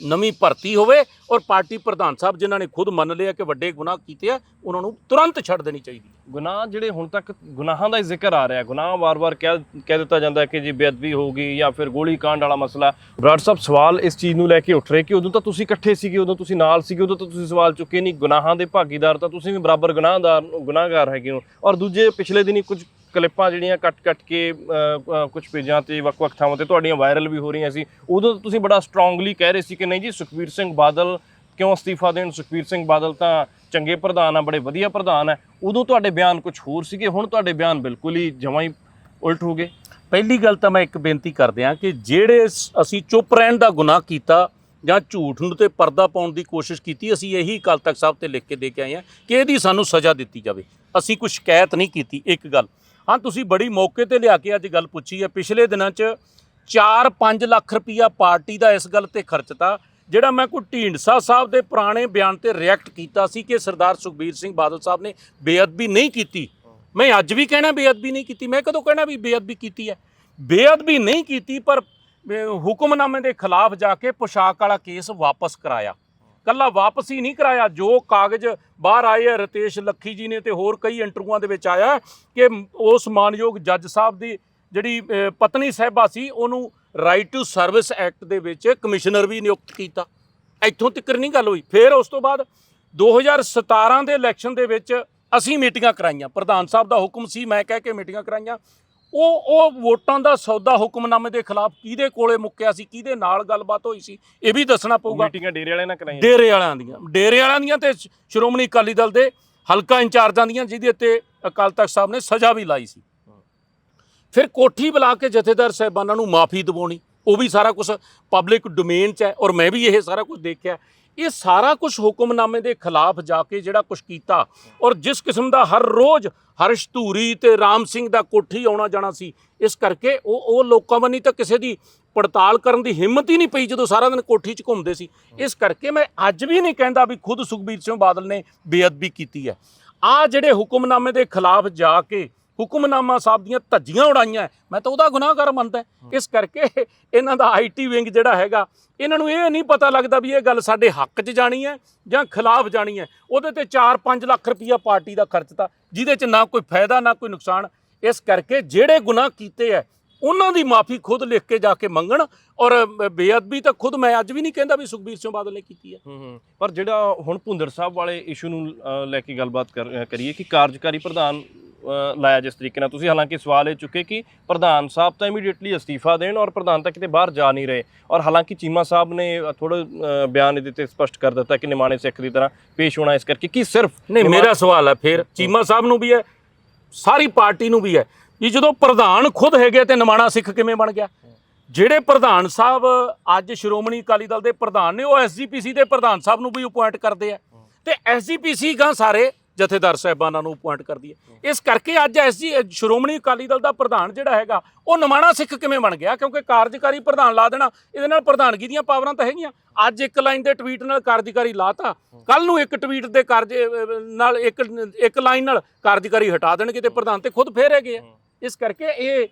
ਨਵੀਂ ਭਰਤੀ ਹੋਵੇ ਔਰ ਪਾਰਟੀ ਪ੍ਰਧਾਨ ਸਾਹਿਬ ਜਿਨ੍ਹਾਂ ਨੇ ਖੁਦ ਮੰਨ ਲਿਆ ਕਿ ਵੱਡੇ ਗੁਨਾਹ ਕੀਤੇ ਆ, ਉਹਨਾਂ ਨੂੰ ਤੁਰੰਤ ਛੱਡ ਦੇਣੀ ਚਾਹੀਦੀ ਹੈ। ਗੁਨਾਹ ਜਿਹੜੇ ਹੁਣ ਤੱਕ ਗੁਨਾਹਾਂ ਦਾ ਹੀ ਜ਼ਿਕਰ ਆ ਰਿਹਾ। ਗੁਨਾਹ ਵਾਰ-ਵਾਰ ਕਹਿ ਕਹਿ ਦਿੱਤਾ ਜਾਂਦਾ ਹੈ ਕਿ ਜੀ ਬੇਅਦਬੀ ਹੋ ਗਈ ਜਾਂ ਫਿਰ ਗੋਲੀ ਕਾਂਡ ਵਾਲਾ ਮਸਲਾ। ਬਰਾੜ ਸਾਹਿਬ, ਸਵਾਲ ਇਸ ਚੀਜ਼ ਨੂੰ ਲੈ ਕੇ ਉੱਠ ਰਹੇ ਕਿ ਉਦੋਂ ਤਾਂ ਤੁਸੀਂ ਇਕੱਠੇ ਸੀਗੇ, ਉਦੋਂ ਤੁਸੀਂ ਨਾਲ ਸੀਗੇ, ਉਦੋਂ ਤਾਂ ਤੁਸੀਂ ਸਵਾਲ ਚੁੱਕੇ ਨਹੀਂ। ਗੁਨਾਹਾਂ ਦੇ ਭਾਗੀਦਾਰ ਤਾਂ ਤੁਸੀਂ ਵੀ ਬਰਾਬਰ ਗੁਨਾਹਦਾਰ, ਗੁਨਾਹਗਾਰ ਹੈਗੇ ਹੋ। ਔਰ ਦੂਜੇ ਪਿਛਲੇ ਦਿਨੀ ਕੁਝ ਕਲਿੱਪਾਂ ਜਿਹੜੀਆਂ ਕੱਟ-ਕੱਟ ਕੇ ਕੁਝ ਪੇਜਾਂ ਤੇ ਵੱਖ-ਵੱਖ ਥਾਵਾਂ ਤੇ ਤੁਹਾਡੀਆਂ ਵਾਇਰਲ ਵੀ ਹੋ ਰਹੀਆਂ ਸੀ। ਉਦੋਂ ਤੁਸੀਂ ਬੜਾ ਸਟਰੋਂਗਲੀ ਕਹਿ ਰਹੇ ਸੀ ਕਿ ਨਹੀਂ ਜੀ, ਸੁਖਬੀਰ ਸਿੰਘ ਬਾਦਲ ਕਿਉਂ ਅਸਤੀਫਾ ਦੇਣ? ਸੁਖਬੀਰ ਸਿੰਘ ਬਾਦਲ ਤਾਂ ਚੰਗੇ ਪ੍ਰਧਾਨ ਆ, ਬੜੇ ਵਧੀਆ ਪ੍ਰਧਾਨ ਆ। ਉਦੋਂ ਤੁਹਾਡੇ ਬਿਆਨ ਕੁਝ ਹੋਰ ਸੀਗੇ, ਹੁਣ ਤੁਹਾਡੇ ਬਿਆਨ ਬਿਲਕੁਲ ਹੀ ਜਮਾਂ ਹੀ ਉਲਟ ਹੋ ਗਏ। ਪਹਿਲੀ ਗੱਲ ਤਾਂ ਮੈਂ ਇੱਕ ਬੇਨਤੀ ਕਰਦੇ ਹਾਂ ਕਿ ਜਿਹੜੇ ਅਸੀਂ ਚੁੱਪ ਰਹਿਣ ਦਾ ਗੁਨਾਹ ਕੀਤਾ ਜਾਂ ਝੂਠ ਨੂੰ ਤੇ ਪਰਦਾ ਪਾਉਣ ਦੀ ਕੋਸ਼ਿਸ਼ ਕੀਤੀ, ਅਸੀਂ ਇਹੀ ਅਕਾਲ ਤਖਤ ਸਾਹਿਬ ਤੇ ਲਿਖ ਕੇ ਦੇ ਕੇ ਆਏ ਹਾਂ ਕਿ ਇਹਦੀ ਸਾਨੂੰ ਸਜ਼ਾ ਦਿੱਤੀ ਜਾਵੇ। ਅਸੀਂ ਕੋਈ ਸ਼ਿਕਾਇਤ ਨਹੀਂ ਕੀਤੀ, ਇੱਕ ਗੱਲ। ਹਾਂ, ਤੁਸੀਂ ਬੜੀ ਮੌਕੇ ਤੇ ਲਿਆ ਕੇ ਅੱਜ ਗੱਲ ਪੁੱਛੀ ਹੈ। ਪਿਛਲੇ ਦਿਨਾਂ 'ਚ 4-5 ਲੱਖ ਰੁਪਈਆ ਪਾਰਟੀ ਦਾ ਇਸ ਗੱਲ ਤੇ ਖਰਚਤਾ ਜਿਹੜਾ ਮੈਂ ਕੋਈ ਢੀਂਡਸਾ ਸਾਹਿਬ ਦੇ ਪੁਰਾਣੇ ਬਿਆਨ ਤੇ ਰਿਐਕਟ ਕੀਤਾ ਸੀ ਕਿ ਸਰਦਾਰ ਸੁਖਬੀਰ ਸਿੰਘ ਬਾਦਲ ਸਾਹਿਬ ਨੇ ਬੇਅਦਬੀ ਨਹੀਂ ਕੀਤੀ। ਮੈਂ ਅੱਜ ਵੀ ਕਹਿਣਾ ਬੇਅਦਬੀ ਨਹੀਂ ਕੀਤੀ, ਮੈਂ ਕਦੋਂ ਕਹਿਣਾ ਵੀ ਬੇਅਦਬੀ ਕੀਤੀ ਹੈ? ਬੇਅਦਬੀ ਨਹੀਂ ਕੀਤੀ, ਪਰ ਹੁਕਮਨਾਮੇ ਦੇ ਖਿਲਾਫ ਜਾ ਕੇ ਪੁਸ਼ਾਕ ਵਾਲਾ ਕੇਸ ਵਾਪਸ ਕਰਾਇਆ। ਕੱਲਾ ਵਾਪਸ ਹੀ ਨਹੀਂ ਕਰਾਇਆ, ਜੋ ਕਾਗਜ਼ ਬਾਹਰ ਆਏ ਆ, ਰਤੇਸ਼ ਲੱਖੀ ਜੀ ਨੇ ਤੇ ਹੋਰ ਕਈ ਇੰਟਰਵਿਊਆਂ ਦੇ ਵਿੱਚ ਆਇਆ ਕਿ ਉਸ ਮਾਨਯੋਗ ਜੱਜ ਸਾਹਿਬ ਦੀ ਜਿਹੜੀ ਪਤਨੀ ਸਾਹਿਬਾ ਸੀ, ਉਹਨੂੰ ਰਾਈਟ ਟੂ ਸਰਵਿਸ ਐਕਟ ਦੇ ਵਿੱਚ ਕਮਿਸ਼ਨਰ ਵੀ ਨਿਯੁਕਤ ਕੀਤਾ। ਇੱਥੋਂ ਤੱਕ ਨਹੀਂ ਗੱਲ ਹੋਈ। ਫਿਰ ਉਸ ਤੋਂ ਬਾਅਦ 2017 ਦੇ ਇਲੈਕਸ਼ਨ ਦੇ ਵਿੱਚ ਅਸੀਂ ਮੀਟਿੰਗਾਂ ਕਰਾਈਆਂ। ਪ੍ਰਧਾਨ ਸਾਹਿਬ ਦਾ ਹੁਕਮ ਸੀ, ਮੈਂ ਕਹਿ ਕੇ ਮੀਟਿੰਗਾਂ ਕਰਾਈਆਂ। ਉਹ ਉਹ ਵੋਟਾਂ ਦਾ ਸੌਦਾ ਹੁਕਮਨਾਮੇ ਦੇ ਖਿਲਾਫ ਕਿਹਦੇ ਕੋਲੇ ਮੁੱਕਿਆ ਸੀ ਕਿਹਦੇ ਨਾਲ ਗੱਲਬਾਤ ਹੋਈ ਸੀ ਇਹ ਵੀ ਦੱਸਣਾ ਪਊਗਾ। ਮੀਟਿੰਗਾਂ ਡੇਰੇ ਵਾਲਿਆਂ ਨਾਲ ਕਰਾਈਆਂ। ਡੇਰੇ ਵਾਲਿਆਂ ਦੀਆਂ। ਡੇਰੇ ਵਾਲਿਆਂ ਦੀਆਂ ਤੇ ਸ਼੍ਰੋਮਣੀ ਅਕਾਲੀ ਦਲ ਦੇ ਹਲਕਾ ਇੰਚਾਰਜਾਂ ਦੀਆਂ ਜਿਹਦੇ ਉੱਤੇ ਅਕਾਲ ਤਖਤ ਸਾਹਿਬ ਨੇ ਸਜ਼ਾ ਵੀ ਲਾਈ ਸੀ। ਫਿਰ ਕੋਠੀ ਬੁਲਾ ਕੇ ਜਥੇਦਾਰ ਸਾਹਿਬਾਨਾਂ ਨੂੰ ਮਾਫੀ ਦਿਵਾਉਣੀ ਉਹ ਵੀ ਸਾਰਾ ਕੁਝ ਪਬਲਿਕ ਡੋਮੇਨ 'ਚ ਹੈ ਔਰ ਮੈਂ ਵੀ ਇਹ ਸਾਰਾ ਕੁਝ ਦੇਖਿਆ। ਇਹ ਸਾਰਾ ਕੁਝ ਹੁਕਮਨਾਮੇ ਦੇ ਖਿਲਾਫ ਜਾ ਕੇ ਜਿਹੜਾ ਕੁਝ ਕੀਤਾ ਔਰ ਜਿਸ ਕਿਸਮ ਦਾ ਹਰ ਰੋਜ਼ ਹਰਸ਼ ਧੂਰੀ ਤੇ ਰਾਮ ਸਿੰਘ ਦਾ ਕੋਠੀ ਆਉਣਾ ਜਾਣਾ ਸੀ, ਇਸ ਕਰਕੇ ਉਹ ਉਹ ਲੋਕਾਂ ਵੱਲ ਨਹੀਂ ਤਾਂ ਕਿਸੇ ਦੀ ਪੜਤਾਲ ਕਰਨ ਦੀ ਹਿੰਮਤ ਹੀ ਨਹੀਂ ਪਈ ਜਦੋਂ ਸਾਰਾ ਦਿਨ ਕੋਠੀ 'ਚ ਘੁੰਮਦੇ ਸੀ। ਇਸ ਕਰਕੇ ਮੈਂ ਅੱਜ ਵੀ ਨਹੀਂ ਕਹਿੰਦਾ ਵੀ ਖੁਦ ਸੁਖਬੀਰ ਸਿੰਘ ਬਾਦਲ ਨੇ ਬੇਅਦਬੀ ਕੀਤੀ ਹੈ। ਆ ਜਿਹੜੇ ਹੁਕਮਨਾਮੇ ਦੇ ਖਿਲਾਫ ਜਾ ਕੇ ਹੁਕਮਨਾਮਾ ਸਾਹਿਬ ਦੀਆਂ ਧੱਜੀਆਂ ਉਡਾਈਆਂ। ਮੈਂ ਤਾਂ ਉਹਦਾ ਗੁਨਾਹਗਰ ਮੰਨਦਾ ਇਸ ਕਰਕੇ ਇਹਨਾਂ ਦਾ ਆਈਟੀ ਵਿੰਗ ਜਿਹੜਾ ਹੈਗਾ ਇਹਨਾਂ ਨੂੰ ਇਹ ਨਹੀਂ ਪਤਾ ਲੱਗਦਾ ਵੀ ਇਹ ਗੱਲ ਸਾਡੇ ਹੱਕ 'ਚ ਜਾਣੀ ਹੈ ਜਾਂ ਖਿਲਾਫ ਜਾਣੀ ਹੈ। ਉਹਦੇ ਤੇ 4-5 ਲੱਖ ਰੁਪਈਆ ਪਾਰਟੀ ਦਾ ਖਰਚਤਾ ਜਿਹਦੇ 'ਚ ਨਾ ਕੋਈ ਫਾਇਦਾ ਨਾ ਕੋਈ ਨੁਕਸਾਨ। ਇਸ ਕਰਕੇ ਜਿਹੜੇ ਗੁਨਾਹ ਕੀਤੇ ਐ ਉਹਨਾਂ ਦੀ ਮਾਫੀ ਖੁਦ ਲਿਖ ਕੇ ਜਾ ਕੇ ਮੰਗਣ ਔਰ ਬੇਅਦਬੀ ਤਾਂ ਖੁਦ ਮੈਂ ਅੱਜ ਵੀ ਨਹੀਂ ਕਹਿੰਦਾ ਵੀ ਸੁਖਬੀਰ ਸਿੰਘ ਬਾਦਲ ਨੇ ਕੀਤੀ ਹੈ। ਪਰ ਜਿਹੜਾ ਹੁਣ ਭੁੰਦਰ ਸਾਹਿਬ ਵਾਲੇ ਇਸ਼ੂ ਨੂੰ ਲੈ ਕੇ ਗੱਲਬਾਤ ਕਰੀਏ ਕਿ ਕਾਰਜਕਾਰੀ ਪ੍ਰਧਾਨ ਲਾਇਆ ਜਿਸ ਤਰੀਕੇ ਨਾਲ। ਤੁਸੀਂ ਹਾਲਾਂਕਿ ਸਵਾਲ ਇਹ ਚੁੱਕੇ ਕਿ ਪ੍ਰਧਾਨ ਸਾਹਿਬ ਤਾਂ ਇਮੀਡੀਏਟਲੀ ਅਸਤੀਫਾ ਦੇਣ ਔਰ ਪ੍ਰਧਾਨ ਤਾਂ ਕਿਤੇ ਬਾਹਰ ਜਾ ਨਹੀਂ ਰਹੇ। ਔਰ ਹਾਲਾਂਕਿ ਚੀਮਾ ਸਾਹਿਬ ਨੇ ਥੋੜਾ ਬਿਆਨ ਇਹਦੇ ਤੇ ਸਪਸ਼ਟ ਕਰ ਦਿੱਤਾ ਕਿ ਨਿਮਾਣੇ ਸਿੱਖ ਦੀ ਤਰ੍ਹਾਂ ਪੇਸ਼ ਹੋਣਾ ਇਸ ਕਰਕੇ ਕਿ ਸਿਰਫ ਨਹੀਂ ਮੇਰਾ ਸਵਾਲ ਹੈ ਫਿਰ ਚੀਮਾ ਸਾਹਿਬ ਨੂੰ ਵੀ ਹੈ ਸਾਰੀ ਪਾਰਟੀ ਨੂੰ ਵੀ ਹੈ। ਵੀ ਜਦੋਂ ਪ੍ਰਧਾਨ ਖੁਦ ਹੈਗੇ ਤੇ ਨਿਮਾਣਾ ਸਿੱਖ ਕਿਵੇਂ ਬਣ ਗਿਆ? ਜਿਹੜੇ ਪ੍ਰਧਾਨ ਸਾਹਿਬ ਅੱਜ ਸ਼੍ਰੋਮਣੀ ਅਕਾਲੀ ਦਲ ਦੇ ਪ੍ਰਧਾਨ ਨੇ ਉਹ ਐਸਜੀਪੀਸੀ ਦੇ ਪ੍ਰਧਾਨ ਸਾਹਿਬ ਨੂੰ ਵੀ ਅਪਾਇੰਟ ਕਰਦੇ ਆ। ਤੇ ਐਸਜੀਪੀਸੀ ਗਾਂ ਸਾਰੇ ਜਥੇਦਾਰ ਸਾਹਿਬਾਨਾਂ ਨੂੰ ਅਪਾਇੰਟ ਕਰਦੀ ਹੈ। ਇਸ ਕਰਕੇ ਅੱਜ ਐਸਜੀ ਸ਼੍ਰੋਮਣੀ ਅਕਾਲੀ ਦਲ ਦਾ ਪ੍ਰਧਾਨ ਜਿਹੜਾ ਹੈਗਾ, ਉਹ ਨਮਾਣਾ ਸਿੱਖ ਕਿਵੇਂ ਬਣ ਗਿਆ? ਕਿਉਂਕਿ ਕਾਰਜਕਾਰੀ ਪ੍ਰਧਾਨ ਲਾ ਦੇਣਾ, ਇਹਦੇ ਨਾਲ ਪ੍ਰਧਾਨਗੀ ਦੀਆਂ ਪਾਵਰਾਂ ਤਾਂ ਹੈਗੀਆਂ। ਅੱਜ ਇੱਕ ਲਾਈਨ ਦੇ ਟਵੀਟ ਨਾਲ ਕਾਰਜਕਾਰੀ ਲਾਤਾ। ਕੱਲ ਨੂੰ ਇੱਕ ਟਵੀਟ ਦੇ ਕਾਰਜ ਨਾਲ ਇੱਕ ਇੱਕ ਲਾਈਨ ਨਾਲ ਕਾਰਜਕਾਰੀ ਹਟਾ ਦੇਣਗੇ ਤੇ ਪ੍ਰਧਾਨ ਤੇ ਖੁਦ ਫੇਰ ਹੈਗੇ ਆ। ਇਸ ਕਰਕੇ ਇਹ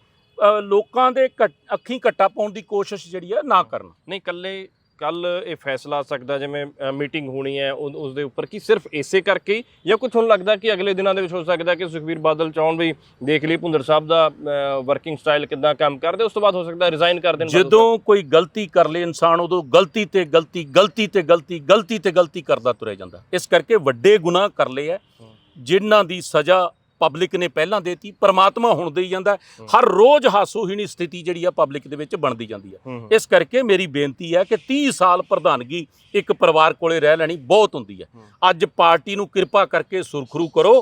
ਲੋਕਾਂ ਦੇ ਕੱਟ- ਅੱਖੀਂ ਘੱਟਾ ਪਾਉਣ ਦੀ ਕੋਸ਼ਿਸ਼ ਜਿਹੜੀ ਆ ਨਾ ਕਰਨ। ਨਹੀਂ ਕੱਲੇ ਕੱਲ ਇਹ ਫੈਸਲਾ ਆ ਸਕਦਾ ਜਿਵੇਂ ਮੀਟਿੰਗ ਹੋਣੀ ਹੈ ਉਸ ਦੇ ਉੱਪਰ ਕੀ ਸਿਰਫ ਇਸੇ ਕਰਕੇ ਹੀ ਜਾਂ ਕੋਈ ਤੁਹਾਨੂੰ ਲੱਗਦਾ ਕਿ ਅਗਲੇ ਦਿਨਾਂ ਦੇ ਵਿੱਚ ਹੋ ਸਕਦਾ ਕਿ ਸੁਖਬੀਰ ਬਾਦਲ ਚਾਹਣ ਵੀ ਦੇਖ ਲਈ ਭੁੰਦਰ ਸਾਹਿਬ ਦਾ ਵਰਕਿੰਗ ਸਟਾਈਲ ਕਿਦਾਂ ਕੰਮ ਕਰਦੇ ਉਸ ਤੋਂ ਬਾਅਦ ਹੋ ਸਕਦਾ ਰਿਜ਼ਾਈਨ ਕਰ ਦੇਣ ਜਦੋਂ ਕੋਈ ਗਲਤੀ ਕਰ ਲੇ ਇਨਸਾਨ ਉਦੋਂ ਗਲਤੀ ਤੇ ਗਲਤੀ ਗਲਤੀ ਤੇ ਗਲਤੀ ਗਲਤੀ ਤੇ ਗਲਤੀ ਕਰਦਾ ਤੁਰਿਆ ਜਾਂਦਾ। ਇਸ ਕਰਕੇ ਵੱਡੇ ਗੁਨਾਹ ਕਰ ਲਏ ਐ ਜਿਨ੍ਹਾਂ ਦੀ ਸਜ਼ਾ ਪਬਲਿਕ ਨੇ ਪਹਿਲਾਂ ਦੇਤੀ ਪਰਮਾਤਮਾ ਹੁਣ ਦੇਈ ਜਾਂਦਾ। ਹਰ ਰੋਜ਼ ਹਾਸੋਹੀਣੀ ਸਥਿਤੀ ਜਿਹੜੀ ਆ ਪਬਲਿਕ ਦੇ ਵਿੱਚ ਬਣਦੀ ਜਾਂਦੀ ਹੈ। ਇਸ ਕਰਕੇ ਮੇਰੀ ਬੇਨਤੀ ਹੈ ਕਿ 30 ਸਾਲ ਪ੍ਰਧਾਨਗੀ ਇੱਕ ਪਰਿਵਾਰ ਕੋਲੇ ਰਹਿ ਲੈਣੀ ਬਹੁਤ ਹੁੰਦੀ ਹੈ। ਅੱਜ ਪਾਰਟੀ ਨੂੰ ਕਿਰਪਾ ਕਰਕੇ ਸੁਰਖਰੂ ਕਰੋ।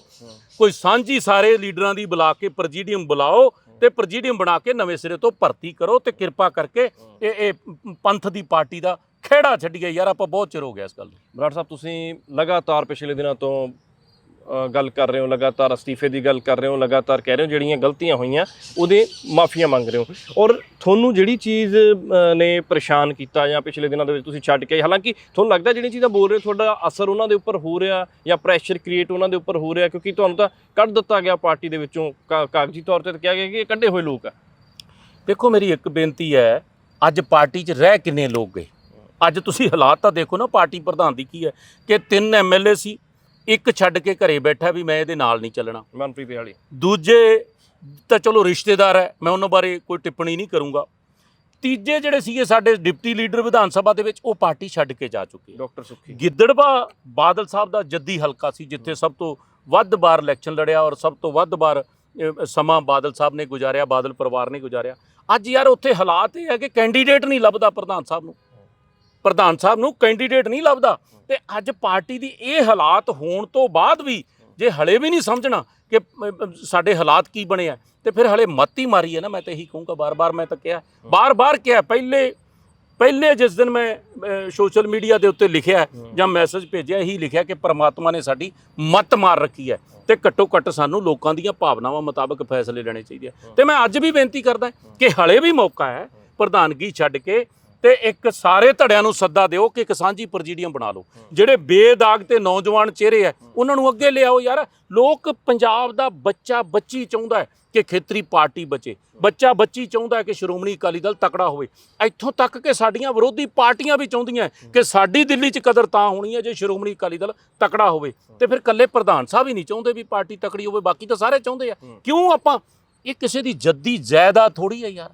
ਕੋਈ ਸਾਂਝੀ ਸਾਰੇ ਲੀਡਰਾਂ ਦੀ ਬੁਲਾ ਕੇ ਪ੍ਰੈਜ਼ੀਡੀਅਮ ਬੁਲਾਓ ਤੇ ਪ੍ਰੈਜ਼ੀਡੀਅਮ ਬਣਾ ਕੇ ਨਵੇਂ ਸਿਰੇ ਤੋਂ ਭਰਤੀ ਕਰੋ ਤੇ ਕਿਰਪਾ ਕਰਕੇ ਇਹ ਇਹ ਪੰਥ ਦੀ ਪਾਰਟੀ ਦਾ ਖੇੜਾ ਛੱਡੀਏ। ਯਾਰ ਆਪਾਂ ਬਹੁਤ ਚਿਰ ਹੋ ਗਿਆ ਇਸ ਗੱਲ ਨੂੰ। ਬਰਾੜ ਸਾਹਿਬ ਤੁਸੀਂ ਲਗਾਤਾਰ ਪਿਛਲੇ ਦਿਨਾਂ ਤੋਂ ਗੱਲ ਕਰ ਰਹੇ ਹੋ ਲਗਾਤਾਰ ਅਸਤੀਫੇ ਦੀ ਗੱਲ ਕਰ ਰਹੇ ਹੋ ਲਗਾਤਾਰ ਕਹਿ ਰਹੇ ਹੋ ਜਿਹੜੀਆਂ ਗਲਤੀਆਂ ਹੋਈਆਂ ਉਹਦੇ ਮਾਫੀਆਂ ਮੰਗ ਰਹੇ ਹੋ। ਔਰ ਤੁਹਾਨੂੰ ਜਿਹੜੀ ਚੀਜ਼ ਨੇ ਪਰੇਸ਼ਾਨ ਕੀਤਾ ਜਾਂ ਪਿਛਲੇ ਦਿਨਾਂ ਦੇ ਵਿੱਚ ਤੁਸੀਂ ਛੱਡ ਕੇ ਆਏ, ਹਾਲਾਂਕਿ ਤੁਹਾਨੂੰ ਲੱਗਦਾ ਜਿਹੜੀ ਚੀਜ਼ਾਂ ਬੋਲ ਰਹੇ ਹੋ ਤੁਹਾਡਾ ਅਸਰ ਉਹਨਾਂ ਦੇ ਉੱਪਰ ਹੋ ਰਿਹਾ ਜਾਂ ਪ੍ਰੈਸ਼ਰ ਕ੍ਰੀਏਟ ਉਹਨਾਂ ਦੇ ਉੱਪਰ ਹੋ ਰਿਹਾ? ਕਿਉਂਕਿ ਤੁਹਾਨੂੰ ਤਾਂ ਕੱਢ ਦਿੱਤਾ ਗਿਆ ਪਾਰਟੀ ਦੇ ਵਿੱਚੋਂ ਕਾ- ਕਾਗਜ਼ੀ ਤੌਰ ਤੇ ਤਾਂ ਕਿਹਾ ਗਿਆ ਕਿ ਇਹ ਕੱਢੇ ਹੋਏ ਲੋਕ ਆ। ਦੇਖੋ ਮੇਰੀ ਇੱਕ ਬੇਨਤੀ ਹੈ ਅੱਜ ਪਾਰਟੀ 'ਚ ਰਹਿ ਕਿੰਨੇ ਲੋਕ ਗਏ? ਅੱਜ ਤੁਸੀਂ ਹਾਲਾਤ ਤਾਂ ਦੇਖੋ ਨਾ ਪਾਰਟੀ ਪ੍ਰਧਾਨ ਦੀ ਕੀ ਹੈ? ਕਿ ਤਿੰਨ ਐਮਐਲਏ ਸੀ ਇੱਕ ਛੱਡ ਕੇ ਘਰੇ ਬੈਠਾ ਵੀ ਮੈਂ ਇਹਦੇ ਨਾਲ ਨਹੀਂ ਚੱਲਣਾ। ਮਨਪ੍ਰੀਤ ਵਾਲੀ ਦੂਜੇ ਤਾਂ ਚਲੋ ਰਿਸ਼ਤੇਦਾਰ ਹੈ ਮੈਂ ਉਹਨਾਂ ਬਾਰੇ ਕੋਈ ਟਿੱਪਣੀ ਨਹੀਂ ਕਰੂੰਗਾ। ਤੀਜੇ ਜਿਹੜੇ ਸੀਗੇ ਸਾਡੇ ਡਿਪਟੀ ਲੀਡਰ ਵਿਧਾਨ ਸਭਾ ਦੇ ਵਿੱਚ ਉਹ ਪਾਰਟੀ ਛੱਡ ਕੇ ਜਾ ਚੁੱਕੇ। ਡਾਕਟਰ ਸੁਖੀ। ਗਿੱਦੜਵਾ ਬਾਦਲ ਸਾਹਿਬ ਦਾ ਜੱਦੀ ਹਲਕਾ ਸੀ ਜਿੱਥੇ ਸਭ ਤੋਂ ਵੱਧ ਵਾਰ ਇਲੈਕਸ਼ਨ ਲੜਿਆ ਔਰ ਸਭ ਤੋਂ ਵੱਧ ਵਾਰ ਸਮਾਂ ਬਾਦਲ ਸਾਹਿਬ ਨੇ ਗੁਜ਼ਾਰਿਆ ਬਾਦਲ ਪਰਿਵਾਰ ਨੇ ਗੁਜ਼ਾਰਿਆ। ਅੱਜ ਯਾਰ ਉੱਥੇ ਹਾਲਾਤ ਇਹ ਹੈ ਕਿ ਕੈਂਡੀਡੇਟ ਨਹੀਂ ਲੱਭਦਾ ਪ੍ਰਧਾਨ ਸਾਹਿਬ ਨੂੰ। ਪ੍ਰਧਾਨ ਸਾਹਿਬ ਨੂੰ ਕੈਂਡੀਡੇਟ ਨਹੀਂ ਲੱਭਦਾ। ਤੇ ਅੱਜ ਪਾਰਟੀ ਦੀ ਇਹ ਹਾਲਾਤ ਹੋਣ ਤੋਂ ਬਾਅਦ ਵੀ ਜੇ ਹਲੇ ਵੀ ਨਹੀਂ ਸਮਝਣਾ ਕਿ ਸਾਡੇ ਹਾਲਾਤ ਕੀ ਬਣੇ ਆ ਤੇ ਫਿਰ ਹਲੇ ਮੱਤ ਮਾਰੀ ਹੈ ਨਾ ਮੈਂ ਤਾਂ ਇਹੀ ਕਹੂੰਗਾ ਬਾਰ-ਬਾਰ ਮੈਂ ਤਾਂ ਕਿਹਾ ਬਾਰ-ਬਾਰ ਕਿਹਾ ਪਹਿਲੇ ਪਹਿਲੇ ਜਿਸ ਦਿਨ ਮੈਂ ਸੋਸ਼ਲ ਮੀਡੀਆ ਦੇ ਉੱਤੇ ਲਿਖਿਆ ਜਾਂ ਮੈਸੇਜ ਭੇਜਿਆ ਇਹੀ ਲਿਖਿਆ ਕਿ ਪ੍ਰਮਾਤਮਾ ਨੇ ਸਾਡੀ ਮੱਤ ਮਾਰ ਰੱਖੀ ਹੈ ਤੇ ਘੱਟੋ ਘੱਟ ਸਾਨੂੰ ਲੋਕਾਂ ਦੀਆਂ ਭਾਵਨਾਵਾਂ ਮੁਤਾਬਕ ਫੈਸਲੇ ਲੈਣੇ ਚਾਹੀਦੇ ਆ। ਤੇ ਮੈਂ ਅੱਜ ਵੀ ਬੇਨਤੀ ਕਰਦਾ ਕਿ ਹਲੇ ਵੀ ਮੌਕਾ ਹੈ। ਪ੍ਰਧਾਨਗੀ ਛੱਡ ਕੇ ਤੇ ਇੱਕ ਸਾਰੇ ਧੜਿਆਂ ਨੂੰ ਸੱਦਾ ਦਿਓ ਕਿ ਇੱਕ ਸਾਂਝੀ ਪ੍ਰਜੀਡੀਅਮ ਬਣਾ ਲਓ। ਜਿਹੜੇ ਬੇਦਾਗ ਤੇ ਨੌਜਵਾਨ ਚਿਹਰੇ ਆ ਉਹਨਾਂ ਨੂੰ ਅੱਗੇ ਲਿਆਓ ਯਾਰ। ਲੋਕ ਪੰਜਾਬ ਦਾ ਬੱਚਾ ਬੱਚੀ ਚਾਹੁੰਦਾ ਹੈ ਕਿ ਖੇਤਰੀ ਪਾਰਟੀ ਬਚੇ। ਬੱਚਾ ਬੱਚੀ ਚਾਹੁੰਦਾ ਕਿ ਸ਼੍ਰੋਮਣੀ ਅਕਾਲੀ ਦਲ ਤਕੜਾ ਹੋਵੇ। ਇੱਥੋਂ ਤੱਕ ਕਿ ਸਾਡੀਆਂ ਵਿਰੋਧੀ ਪਾਰਟੀਆਂ ਵੀ ਚਾਹੁੰਦੀਆਂ ਕਿ ਸਾਡੀ ਦਿੱਲੀ 'ਚ ਕਦਰ ਤਾਂ ਹੋਣੀ ਹੈ ਜੇ ਸ਼੍ਰੋਮਣੀ ਅਕਾਲੀ ਦਲ ਤਕੜਾ ਹੋਵੇ। ਤੇ ਫਿਰ ਕੱਲੇ ਪ੍ਰਧਾਨ ਸਾਹਿਬ ਹੀ ਨਹੀਂ ਚਾਹੁੰਦੇ ਵੀ ਪਾਰਟੀ ਤਕੜੀ ਹੋਵੇ ਬਾਕੀ ਤਾਂ ਸਾਰੇ ਚਾਹੁੰਦੇ ਆ। ਕਿਉਂ ਆਪਾਂ ਇਹ ਕਿਸੇ ਦੀ ਜੱਦੀ ਜਾਇਦਾਦ ਥੋੜੀ ਹੈ ਯਾਰ।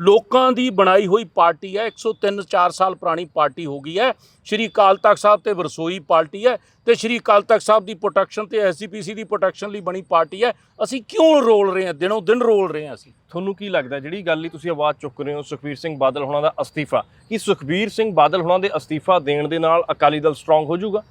ਲੋਕਾਂ ਦੀ ਬਣਾਈ ਹੋਈ ਪਾਰਟੀ ਹੈ। 103 4 ਸਾਲ ਪੁਰਾਣੀ ਪਾਰਟੀ ਹੋ ਗਈ ਹੈ। ਸ਼੍ਰੀ ਅਕਾਲ ਤਖਤ ਸਾਹਿਬ ਤੇ ਵਰਸੋਈ ਪਾਰਟੀ ਹੈ ਤੇ ਸ਼੍ਰੀ ਅਕਾਲ ਤਖਤ ਸਾਹਿਬ ਦੀ ਪ੍ਰੋਟੈਕਸ਼ਨ ਤੇ ਐਸਜੀਪੀਸੀ ਦੀ ਪ੍ਰੋਟੈਕਸ਼ਨ ਲਈ ਬਣੀ ਪਾਰਟੀ ਹੈ। ਅਸੀਂ ਕਿਉਂ ਰੋਲ ਰਹੇ ਹਾਂ? ਦਿਨੋਂ ਦਿਨ ਰੋਲ ਰਹੇ ਹਾਂ ਅਸੀਂ। ਤੁਹਾਨੂੰ ਕੀ ਲੱਗਦਾ ਜਿਹੜੀ ਗੱਲ ਲਈ ਤੁਸੀਂ ਆਵਾਜ਼ ਚੁੱਕ ਰਹੇ ਹੋ, ਸੁਖਬੀਰ ਸਿੰਘ ਬਾਦਲ ਹੋਣਾ ਦਾ ਅਸਤੀਫਾ, ਕੀ ਸੁਖਬੀਰ ਸਿੰਘ ਬਾਦਲ ਹੋਣਾ ਦੇ ਅਸਤੀਫਾ ਦੇਣ ਦੇ ਨਾਲ ਅਕਾਲੀ ਦਲ ਸਟਰੋਂਗ ਹੋ ਜਾਊਗਾ?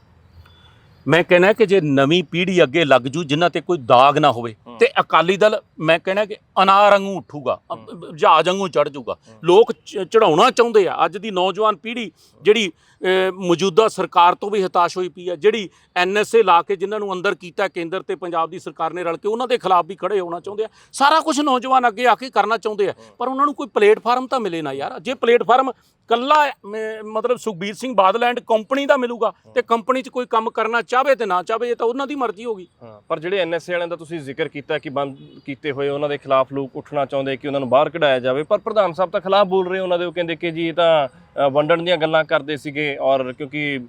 ਮੈਂ ਕਹਿਣਾ ਕਿ ਜੇ ਨਵੀਂ ਪੀੜ੍ਹੀ ਅੱਗੇ ਲੱਗ ਜੂ ਜਿਨ੍ਹਾਂ ਤੇ ਕੋਈ ਦਾਗ ਨਾ ਹੋਵੇ। ਤੇ ਅਕਾਲੀ ਦਲ ਮੈਂ ਕਹਿਣਾ ਕਿ ਅਨਾਰ ਵਾਂਗੂ ਉੱਠੂਗਾ ਅ- ਜਹਾਜ਼ ਵਾਂਗੂ ਚੜ ਜਾਊਗਾ ਲੋਕ ਚੜਾਉਣਾ ਚਾਹੁੰਦੇ ਆ। ਅੱਜ ਦੀ ਨੌਜਵਾਨ ਪੀੜ੍ਹੀ ਜਿਹੜੀ ਮੌਜੂਦਾ ਸਰਕਾਰ ਤੋਂ ਵੀ ਹਤਾਸ਼ ਹੋਈ ਪਈ ਹੈ। ਜਿਹੜੀ ਐਨਐਸਏ ਲਾ ਕੇ ਜਿਨ੍ਹਾਂ ਨੂੰ ਅੰਦਰ ਕੀਤਾ ਕੇਂਦਰ ਤੇ ਪੰਜਾਬ ਦੀ ਸਰਕਾਰ ਨੇ ਰਲ ਕੇ, ਉਹਨਾਂ ਦੇ ਖਿਲਾਫ ਵੀ ਖੜੇ ਹੋਣਾ ਚਾਹੁੰਦੇ ਆ। ਸਾਰਾ ਕੁਝ ਨੌਜਵਾਨ ਅੱਗੇ ਆ ਕੇ ਕਰਨਾ ਚਾਹੁੰਦੇ ਆ। ਪਰ ਉਹਨਾਂ ਨੂੰ ਕੋਈ ਪਲੇਟਫਾਰਮ ਤਾਂ ਮਿਲੇ ਨਾ ਯਾਰ। ਜੇ ਪਲੇਟਫਾਰਮ ਕੱਲਾ ਮ- ਮਤਲਬ ਸੁਖਬੀਰ ਸਿੰਘ ਬਾਦਲ ਐਂਡ ਕੰਪਨੀ ਦਾ ਮਿਲੂਗਾ ਤੇ ਕੰਪਨੀ 'ਚ ਕੋਈ ਕੰਮ ਕਰਨਾ ਚਾਹਵੇ ਤੇ ਨਾ ਚਾਹਵੇ, ਇਹ ਤਾਂ ਉਹਨਾਂ ਦੀ ਮਰਜ਼ੀ ਹੋਗੀ ਹਾਂ, ਪਰ ਜਿਹੜੇ ਐਨਐਸਏ ਵਾਲਿਆਂ ਦਾ ਤੁਸੀਂ ਜ਼ਿਕਰ ਕੀਤਾ ਕਿ ਬੰਦ ਕੀਤੇ ਹੋਏ ਉਹਨਾਂ ਦੇ ਖਿਲਾਫ ਲੋਕ ਉੱਠਣਾ ਚਾਹੁੰਦੇ ਕਿ ਉਹਨਾਂ ਨੂੰ ਬਾਹਰ ਕਢਾਇਆ ਜਾਵੇ, ਪਰ ਪ੍ਰਧਾਨ ਸਾਹਿਬ ਤਾਂ ਖਿਲਾਫ ਬੋਲ ਰਹੇ, ਉਹਨਾਂ ਦੇ ਉਹ ਕਹਿੰਦੇ ਕਿ ਜੀ ਇਹ ਤਾਂ ਵੰਡਣ ਦੀਆਂ ਗੱਲਾਂ ਕਰਦੇ ਸੀਗੇ ਔਰ ਕਿਉਂਕਿ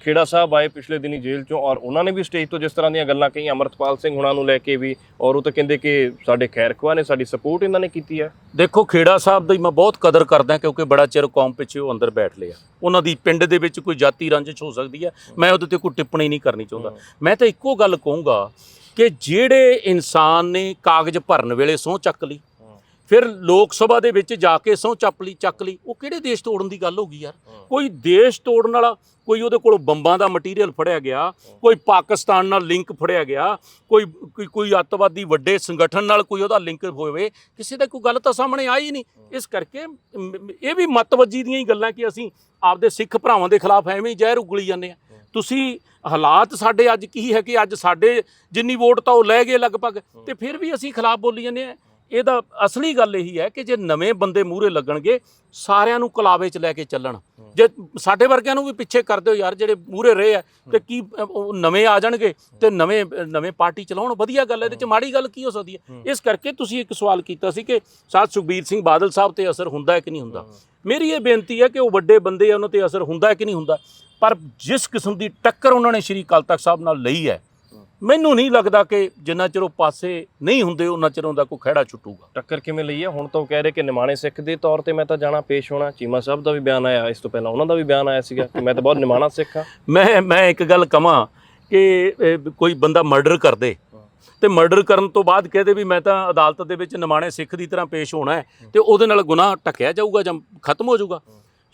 ਖੇੜਾ ਸਾਹਿਬ ਆਏ ਪਿਛਲੇ ਦਿਨੀ ਜੇਲ੍ਹ ਚੋਂ ਔਰ ਉਹਨਾਂ ਨੇ ਵੀ ਸਟੇਜ ਤੋਂ ਜਿਸ ਤਰ੍ਹਾਂ ਦੀਆਂ ਗੱਲਾਂ ਕਹੀ ਅਮਰਤਪਾਲ ਸਿੰਘ ਹੁਣਾਂ ਨੂੰ ਲੈ ਕੇ ਵੀ ਔਰ ਉਹ ਤਾਂ ਕਹਿੰਦੇ ਕਿ ਸਾਡੇ ਖੈਰ ਖਵਾ ਨੇ ਸਾਡੀ ਸਪੋਰਟ ਇਹਨਾਂ ਨੇ ਕੀਤੀ ਹੈ ਦੇਖੋ ਖੇੜਾ ਸਾਹਿਬ ਦੀ ਮੈਂ ਬਹੁਤ ਕਦਰ ਕਰਦਾ ਕਿਉਂਕਿ ਬੜਾ ਚਿਰ ਕੌਮ ਪਿੱਛੇ ਉਹ ਅੰਦਰ ਬੈਠ ਲਿਆ। ਉਹਨਾਂ ਦੀ ਪਿੰਡ ਦੇ ਵਿੱਚ ਕੋਈ ਜਾਤੀ ਰੰਜਿਸ਼ ਹੋ ਸਕਦੀ ਹੈ ਮੈਂ ਉਹਦੇ ਤੇ ਕੋਈ ਟਿੱਪਣੀ ਨਹੀਂ ਕਰਨੀ ਚਾਹੁੰਦਾ। ਮੈਂ ਤਾਂ ਇੱਕੋ ਗੱਲ ਕਹੂੰਗਾ ਕਿ ਜਿਹੜੇ ਇਨਸਾਨ ਨੇ ਕਾਗਜ਼ ਭਰਨ ਵੇਲੇ ਸਹੁੰ ਚੱਕ ਲਈ ਫਿਰ ਲੋਕ ਸਭਾ ਦੇ ਵਿੱਚ ਜਾ ਕੇ ਸਹੁੰ ਚੱਪ ਲਈ ਚੱਕ ਲਈ। ਉਹ ਕਿਹੜੇ ਦੇਸ਼ ਤੋੜਨ ਦੀ ਗੱਲ ਹੋ ਗਈ ਯਾਰ? ਕੋਈ ਦੇਸ਼ ਤੋੜਨ ਵਾਲਾ ਕੋਈ ਉਹਦੇ ਕੋਲ ਬੰਬਾਂ ਦਾ ਮਟੀਰੀਅਲ ਫੜਿਆ ਗਿਆ ਕੋਈ ਪਾਕਿਸਤਾਨ ਨਾਲ ਲਿੰਕ ਫੜਿਆ ਗਿਆ ਕੋਈ ਕੋਈ ਕੋਈ ਅੱਤਵਾਦੀ ਵੱਡੇ ਸੰਗਠਨ ਨਾਲ ਕੋਈ ਉਹਦਾ ਲਿੰਕ ਹੋਵੇ ਕਿਸੇ ਦਾ ਕੋਈ ਗੱਲ ਤਾਂ ਸਾਹਮਣੇ ਆਈ ਨਹੀਂ। ਇਸ ਕਰਕੇ ਇਹ ਵੀ ਮਤਵੱਜੀ ਦੀਆਂ ਹੀ ਗੱਲਾਂ ਕਿ ਅਸੀਂ ਆਪਦੇ ਸਿੱਖ ਭਰਾਵਾਂ ਦੇ ਖਿਲਾਫ ਐਵੇਂ ਹੀ ਜ਼ਹਿਰ ਉਗਲੀ ਜਾਂਦੇ ਆ ਤੁਸੀਂ ਹਾਲਾਤ ਸਾਡੇ ਅੱਜ ਕੀ ਹੈ ਕਿ ਅੱਜ ਸਾਡੇ ਜਿੰਨੀ ਵੋਟ ਤਾਂ ਉਹ ਲੈ ਗਏ ਲਗਭਗ ਤੇ ਫਿਰ ਵੀ ਅਸੀਂ ਖਿਲਾਫ ਬੋਲੀ ਜਾਂਦੇ ਆ ਇਹਦਾ ਅਸਲੀ ਗੱਲ ਇਹੀ ਹੈ ਕਿ ਜੇ ਨਵੇਂ ਬੰਦੇ ਮੂਹਰੇ ਲੱਗਣਗੇ ਸਾਰਿਆਂ ਨੂੰ ਕਲਾਵੇ 'ਚ ਲੈ ਕੇ ਚੱਲਣ। ਜੇ ਸਾਡੇ ਵਰਗਿਆਂ ਨੂੰ ਵੀ ਪਿੱਛੇ ਕਰ ਦਿਓ ਯਾਰ ਜਿਹੜੇ ਮੂਹਰੇ ਰਹੇ ਆ ਤੇ ਕੀ ਉਹ ਨਵੇਂ ਆ ਜਾਣਗੇ ਤੇ ਨਵੇਂ ਨਵੇਂ ਪਾਰਟੀ ਚਲਾਉਣ ਵਧੀਆ ਗੱਲ ਹੈ ਇਹਦੇ 'ਚ ਮਾੜੀ ਗੱਲ ਕੀ ਹੋ ਸਕਦੀ ਹੈ? ਇਸ ਕਰਕੇ ਤੁਸੀਂ ਇੱਕ ਸਵਾਲ ਕੀਤਾ ਸੀ ਕਿ ਸਾਥ ਸੁਖਬੀਰ ਸਿੰਘ ਬਾਦਲ ਸਾਹਿਬ ਤੇ ਅਸਰ ਹੁੰਦਾ ਹੈ ਕਿ ਨਹੀਂ ਹੁੰਦਾ? ਮੇਰੀ ਇਹ ਬੇਨਤੀ ਹੈ ਕਿ ਉਹ ਵੱਡੇ ਬੰਦੇ ਆ ਉਹਨਾਂ ਤੇ ਅਸਰ ਹੁੰਦਾ ਹੈ ਕਿ ਨਹੀਂ ਹੁੰਦਾ? ਪਰ ਜਿਸ ਕਿਸਮ ਦੀ ਟੱਕਰ ਉਹਨਾਂ ਨੇ ਸ਼੍ਰੀ ਅਕਾਲ ਤਖਤ ਸਾਹਿਬ ਨਾਲ ਲਈ ਹੈ ਮੈਨੂੰ ਨਹੀਂ ਲੱਗਦਾ ਕਿ ਜਿੰਨਾ ਚਿਰ ਉਹ ਪਾਸੇ ਨਹੀਂ ਹੁੰਦੇ ਉਹਨਾਂ ਚਿਰ ਉਹਦਾ ਕੋਈ ਖਹਿੜਾ ਛੁੱਟੂਗਾ। ਟੱਕਰ ਕਿਵੇਂ ਲਈ ਹੈ ਹੁਣ ਤਾਂ ਉਹ ਕਹਿ ਰਹੇ ਕਿ ਨਿਮਾਣੇ ਸਿੱਖ ਦੇ ਤੌਰ ਤੇ ਮੈਂ ਤਾਂ ਜਾਣਾ ਪੇਸ਼ ਹੋਣਾ। ਚੀਮਾ ਸਾਹਿਬ ਦਾ ਵੀ ਬਿਆਨ ਆਇਆ ਇਸ ਤੋਂ ਪਹਿਲਾਂ ਉਹਨਾਂ ਦਾ ਵੀ ਬਿਆਨ ਆਇਆ ਸੀਗਾ ਕਿ ਮੈਂ ਤਾਂ ਬਹੁਤ ਨਿਮਾਣਾ ਸਿੱਖ ਹਾਂ <laughs> ਮੈਂ ਮੈਂ ਇੱਕ ਗੱਲ ਕਵਾਂ ਕਿ ਕੋਈ ਬੰਦਾ ਮਰਡਰ ਕਰਦੇ ਤੇ ਮਰਡਰ ਕਰਨ ਤੋਂ ਬਾਅਦ ਕਹਦੇ ਵੀ ਮੈਂ ਤਾਂ ਅਦਾਲਤ ਦੇ ਵਿੱਚ ਨਿਮਾਣੇ ਸਿੱਖ ਦੀ ਤਰ੍ਹਾਂ ਪੇਸ਼ ਹੋਣਾ ਹੈ ਤੇ ਉਹਦੇ ਨਾਲ ਗੁਨਾਹ ਟਕਿਆ ਜਾਊਗਾ ਜਾਂ ਖਤਮ ਹੋ ਜਾਊਗਾ।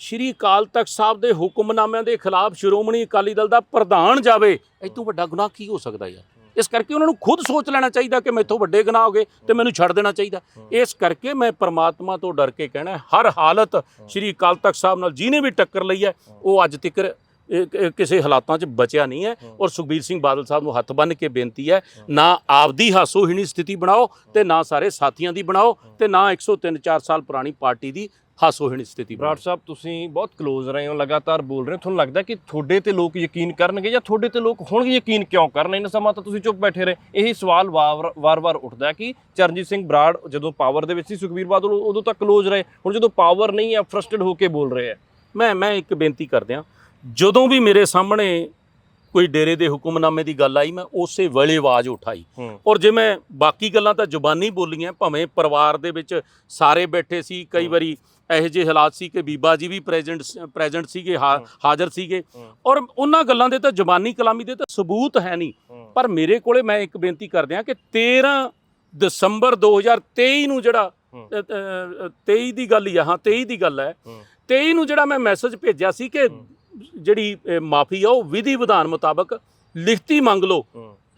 ਸ਼੍ਰੀ ਅਕਾਲ ਤਖਤ ਸਾਹਿਬ ਦੇ ਹੁਕਮਨਾਮਿਆਂ ਦੇ ਖਿਲਾਫ ਸ਼੍ਰੋਮਣੀ ਅਕਾਲੀ ਦਲ ਦਾ ਪ੍ਰਧਾਨ ਜਾਵੇ ਇਹ ਤੋਂ ਵੱਡਾ ਗੁਨਾਹ ਕੀ ਹੋ ਸਕਦਾ ਯਾਰ? ਇਸ ਕਰਕੇ ਉਹਨਾਂ ਨੂੰ ਖੁਦ ਸੋਚ ਲੈਣਾ ਚਾਹੀਦਾ ਕਿ ਮੈਥੋਂ ਵੱਡੇ ਗੁਨਾਹ ਹੋ ਗਏ ਤੇ ਮੈਨੂੰ ਛੱਡ ਦੇਣਾ ਚਾਹੀਦਾ। ਇਸ ਕਰਕੇ ਮੈਂ ਪ੍ਰਮਾਤਮਾ ਤੋਂ ਡਰ ਕੇ ਕਹਿਣਾ ਹਰ ਹਾਲਤ ਸ਼੍ਰੀ ਅਕਾਲ ਤਖਤ ਸਾਹਿਬ ਨਾਲ ਜਿਹਨੇ ਵੀ ਟੱਕਰ ਲਈ ਹੈ ਉਹ ਅੱਜ ਤੱਕ ਕਿਸੇ ਹਾਲਾਤਾਂ 'ਚ ਬਚਿਆ ਨਹੀਂ ਹੈ ਔਰ ਸੁਖਬੀਰ ਸਿੰਘ ਬਾਦਲ ਸਾਹਿਬ ਨੂੰ ਹੱਥ ਬੰਨ੍ਹ ਕੇ ਬੇਨਤੀ ਹੈ ਨਾ ਆਪਦੀ ਹਾਸੋਹੀਣੀ ਸਥਿਤੀ ਬਣਾਓ ਤੇ ਨਾ ਸਾਰੇ ਸਾਥੀਆਂ ਦੀ ਬਣਾਓ ਤੇ ਨਾ 103 4 ਸਾਲ ਪੁਰਾਣੀ ਪਾਰਟੀ ਦੀ ਹਾਸੋਹੀਣੀ ਸਥਿਤੀ ਬਰਾੜ ਸਾਹਿਬ ਤੁਸੀਂ ਬਹੁਤ ਕਲੋਜ਼ ਰਹੇ ਹੋ ਲਗਾਤਾਰ ਬੋਲ ਰਹੇ ਹੋ। ਤੁਹਾਨੂੰ ਲੱਗਦਾ ਕਿ ਤੁਹਾਡੇ ਤੇ ਲੋਕ ਯਕੀਨ ਕਰਨਗੇ ਜਾਂ ਤੁਹਾਡੇ ਤੇ ਲੋਕ ਹੁਣ ਯਕੀਨ ਕਿਉਂ ਕਰਨ ਇਹਨਾਂ ਸਮਾਂ ਤਾਂ ਤੁਸੀਂ ਚੁੱਪ ਬੈਠੇ ਰਹੇ? ਇਹੀ ਸਵਾਲ ਵਾਰ- ਵਾਰ-ਵਾਰ ਉੱਠਦਾ ਹੈ ਕਿ ਚਰਨਜੀਤ ਸਿੰਘ ਬਰਾੜ ਜਦੋਂ ਪਾਵਰ ਦੇ ਵਿੱਚ ਸੀ ਸੁਖਬੀਰ ਬਾਦਲ ਉਦੋਂ ਤੱਕ ਕਲੋਜ਼ ਰਹੇ। ਹੁਣ ਜਦੋਂ ਪਾਵਰ ਨਹੀਂ ਹੈ ਫਰਸਟਡ ਹੋ ਕੇ ਬੋਲ ਰਹੇ ਆ ਮੈਂ ਮੈਂ ਇੱਕ ਬੇਨਤੀ ਕਰਦਿਆਂ ਜਦੋਂ ਵੀ ਮੇਰੇ ਸਾਹਮਣੇ ਕੋਈ ਡੇਰੇ ਦੇ ਹੁਕਮਨਾਮੇ ਦੀ ਗੱਲ ਆਈ ਮੈਂ ਉਸੇ ਵੇਲੇ ਆਵਾਜ਼ ਉਠਾਈ। ਔਰ ਜੇ ਮੈਂ ਬਾਕੀ ਗੱਲਾਂ ਤਾਂ ਜ਼ੁਬਾਨੀ ਬੋਲੀਆਂ ਭਾਵੇਂ ਪਰਿਵਾਰ ਦੇ ਵਿੱਚ ਸਾਰੇ ਬੈਠੇ ਸੀ ਕਈ ਵਾਰੀ ਇਹੋ ਜਿਹੇ ਹਾਲਾਤ ਸੀ ਕਿ ਬੀਬਾ ਜੀ ਵੀ ਪ੍ਰੈਜ਼ੈਂਟ ਪ੍ਰੈਜ਼ੈਂਟ ਸੀਗੇ ਹਾਜ਼ਰ ਸੀਗੇ। ਔਰ ਉਹਨਾਂ ਗੱਲਾਂ ਦੇ ਤਾਂ ਜ਼ੁਬਾਨੀ ਕਲਾਮੀ ਦੇ ਤਾਂ ਸਬੂਤ ਹੈ ਨਹੀਂ। ਪਰ ਮੇਰੇ ਕੋਲੇ ਮੈਂ ਇੱਕ ਬੇਨਤੀ ਕਰਦੇ ਹਾਂ ਕਿ 13 ਦਸੰਬਰ 2023 ਨੂੰ ਜਿਹੜਾ ਹੂੰ। ਅ, ਅ, ਅ, 23 ਦੀ ਗੱਲ ਹੀ ਆ ਹਾਂ 23 ਦੀ ਗੱਲ ਹੂੰ। 23 ਨੂੰ ਜਿਹੜਾ ਮੈਂ ਮੈਸੇਜ ਭੇਜਿਆ ਸੀ ਕਿ ਜਿਹੜੀ ਮਾਫੀ ਆ ਉਹ ਵਿਧੀ ਵਿਧਾਨ ਮੁਤਾਬਕ ਲਿਖਤੀ ਮੰਗ ਲਓ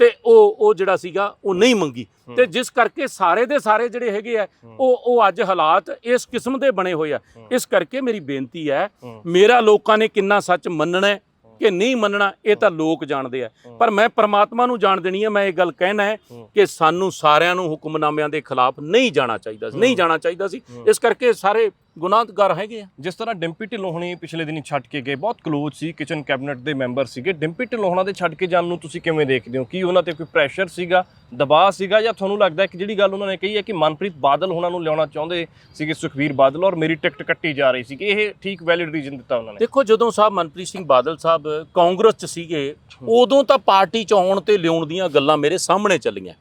ਤੇ ਉਹ ਉਹ ਜਿਹੜਾ ਸੀਗਾ ਉਹ ਨਹੀਂ ਮੰਗੀ। ਤੇ ਜਿਸ ਕਰਕੇ ਸਾਰੇ ਦੇ ਸਾਰੇ ਜਿਹੜੇ ਹੈਗੇ ਆ। ਉਹ ਉਹ ਅੱਜ ਹਾਲਾਤ ਇਸ ਕਿਸਮ ਦੇ ਬਣੇ ਹੋਏ ਆ। ਇਸ ਕਰਕੇ ਮੇਰੀ ਬੇਨਤੀ ਹੈ ਮੇਰਾ ਲੋਕਾਂ ਨੇ ਕਿੰਨਾ ਸੱਚ ਮੰਨਣਾ ਹੈ ਕਿ ਨਹੀਂ ਮੰਨਣਾ ਇਹ ਤਾਂ ਲੋਕ ਜਾਣਦੇ ਆ। ਪਰ ਮੈਂ ਪ੍ਰਮਾਤਮਾ ਨੂੰ ਜਾਣ ਦੇਣੀ ਹੈ ਮੈਂ ਇਹ ਗੱਲ ਕਹਿਣਾ ਹੈ। ਕਿ ਸਾਨੂੰ ਸਾਰਿਆਂ ਨੂੰ ਹੁਕਮਨਾਮਿਆਂ ਦੇ ਖਿਲਾਫ ਨਹੀਂ ਜਾਣਾ ਚਾਹੀਦਾ ਸੀ ਨਹੀਂ ਜਾਣਾ ਚਾਹੀਦਾ ਸੀ। ਇਸ ਕਰਕੇ ਸਾਰੇ ਗੁਨਾਹਗਾਰ ਹੈਗੇ ਆ। ਜਿਸ ਤਰ੍ਹਾਂ ਡਿੰਪੀ ਢਿੱਲੋਂ ਹੁਣੀ ਪਿਛਲੇ ਦਿਨੀ ਛੱਡ ਕੇ ਗਏ, ਬਹੁਤ ਕਲੋਜ਼ ਸੀ ਕਿਚਨ ਕੈਬਨਿਟ ਦੇ ਮੈਂਬਰ ਸੀਗੇ। ਡਿੰਪੀ ਢਿੱਲੋਂ ਹੁਣਾਂ ਦੇ ਛੱਡ ਕੇ ਜਾਣ ਨੂੰ ਤੁਸੀਂ ਕਿਵੇਂ ਦੇਖਦੇ ਹੋ? ਕੀ ਉਹਨਾਂ ਤੇ ਕੋਈ ਪ੍ਰੈਸ਼ਰ ਸੀਗਾ? ਦਬਾਅ ਸੀਗਾ ਜਾਂ ਤੁਹਾਨੂੰ ਲੱਗਦਾ ਕਿ ਜਿਹੜੀ ਗੱਲ ਉਹਨਾਂ ਨੇ ਕਹੀ ਹੈ ਕਿ ਮਨਪ੍ਰੀਤ ਬਾਦਲ ਹੁਣਾਂ ਨੂੰ ਲਿਆਉਣਾ ਚਾਹੁੰਦੇ ਸੀਗੇ ਸੁਖਵੀਰ ਬਾਦਲ ਔਰ ਮੇਰੀ ਟਿਕਟ ਕੱਟੀ ਜਾ ਰਹੀ ਸੀ ਕਿ ਇਹ ਠੀਕ ਵੈਲਿਡ ਰੀਜ਼ਨ ਦਿੱਤਾ ਉਹਨਾਂ ਨੇ। ਦੇਖੋ ਜਦੋਂ ਸਾਹਿਬ ਮਨਪ੍ਰੀਤ ਸਿੰਘ ਬਾਦਲ ਸਾਹਿਬ ਕਾਂਗਰਸ 'ਚ ਸੀਗੇ ਉਦੋਂ ਤਾਂ ਪਾਰਟੀ 'ਚ ਆਉਣ ਤੇ ਲਿਆਉਣ ਦੀਆਂ ਗੱਲਾਂ ਮੇਰੇ ਸਾਹਮਣੇ ਚੱਲੀਆਂ।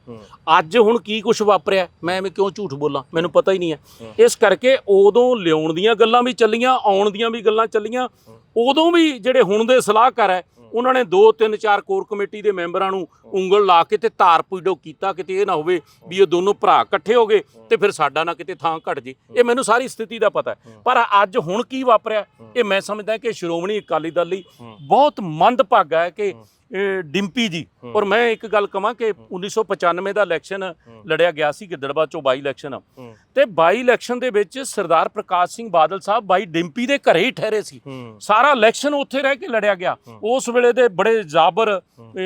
ਅੱਜ ਹੁਣ ਕੀ ਕੁਝ ਵਾਪਰਿਆ? ਮੈਂ ਐਵੇਂ ਕਿਉਂ ਝੂਠ ਬੋਲਾਂ? ਮੈਨੂੰ ਪਤਾ ਹੀ ਨਹੀਂ ਹੂੰ। ਇਸ ਕਰਕੇ ਉਦੋਂ ਲਿਆਉਣ ਦੀਆਂ ਗੱਲਾਂ ਵੀ ਚੱਲੀਆਂ ਆਉਣ ਦੀਆਂ ਵੀ ਗੱਲਾਂ ਚੱਲੀਆਂ। ਉਦੋਂ ਵੀ ਜਿਹੜੇ ਹੁਣ ਦੇ ਸਲਾਹਕਾਰ ਹੈ ਉਹਨਾਂ ਨੇ 2 3 4 ਕੋਰ ਕਮੇਟੀ ਦੇ ਮੈਂਬਰਾਂ ਨੂੰ ਉਂਗਲ ਲਾ ਕੇ ਤੇ ਧਾਰ ਪੀੜੋ ਕੀਤਾ ਕਿਤੇ ਇਹ ਨਾ ਹੋਵੇ ਵੀ ਇਹ ਦੋਨੋਂ ਭਰਾ ਇਕੱਠੇ ਹੋ ਗਏ ਤੇ ਫਿਰ ਸਾਡਾ ਨਾ ਕਿਤੇ ਥਾਂ ਘਟ ਜੇ। ਇਹ ਮੈਨੂੰ ਸਾਰੀ ਸਥਿਤੀ ਦਾ ਪਤਾ ਹੈ। ਪਰ ਅੱਜ ਹੁਣ ਕੀ ਵਾਪਰਿਆ, ਇਹ ਮੈਂ ਸਮਝਦਾ ਕਿ ਸ਼੍ਰੋਮਣੀ ਅਕਾਲੀ ਦਲ ਲਈ ਬਹੁਤ ਮੰਦਭਾਗਾ ਹੈ ਕਿ ਡਿੰਪੀ ਜੀ। ਔਰ ਮੈਂ ਇੱਕ ਗੱਲ ਕਹਾਂ ਕਿ 1995 ਦਾ ਇਲੈਕਸ਼ਨ ਲੜਿਆ ਗਿਆ ਸੀ ਗਿੱਦੜਬਾ ਚੋਂ ਬਾਈ ਇਲੈਕਸ਼ਨ ਤੇ ਬਾਈ ਇਲੈਕਸ਼ਨ ਦੇ ਵਿੱਚ ਸਰਦਾਰ ਪ੍ਰਕਾਸ਼ ਸਿੰਘ ਬਾਦਲ ਸਾਹਿਬ ਬਾਈ ਡਿੰਪੀ ਦੇ ਘਰੇ ਹੀ ਠਹਿਰੇ ਸੀ। ਸਾਰਾ ਇਲੈਕਸ਼ਨ ਉੱਥੇ ਰਹਿ ਕੇ ਲੜਿਆ ਗਿਆ। ਉਸ ਵੇਲੇ ਦੇ ਬੜੇ ਜਾਬਰ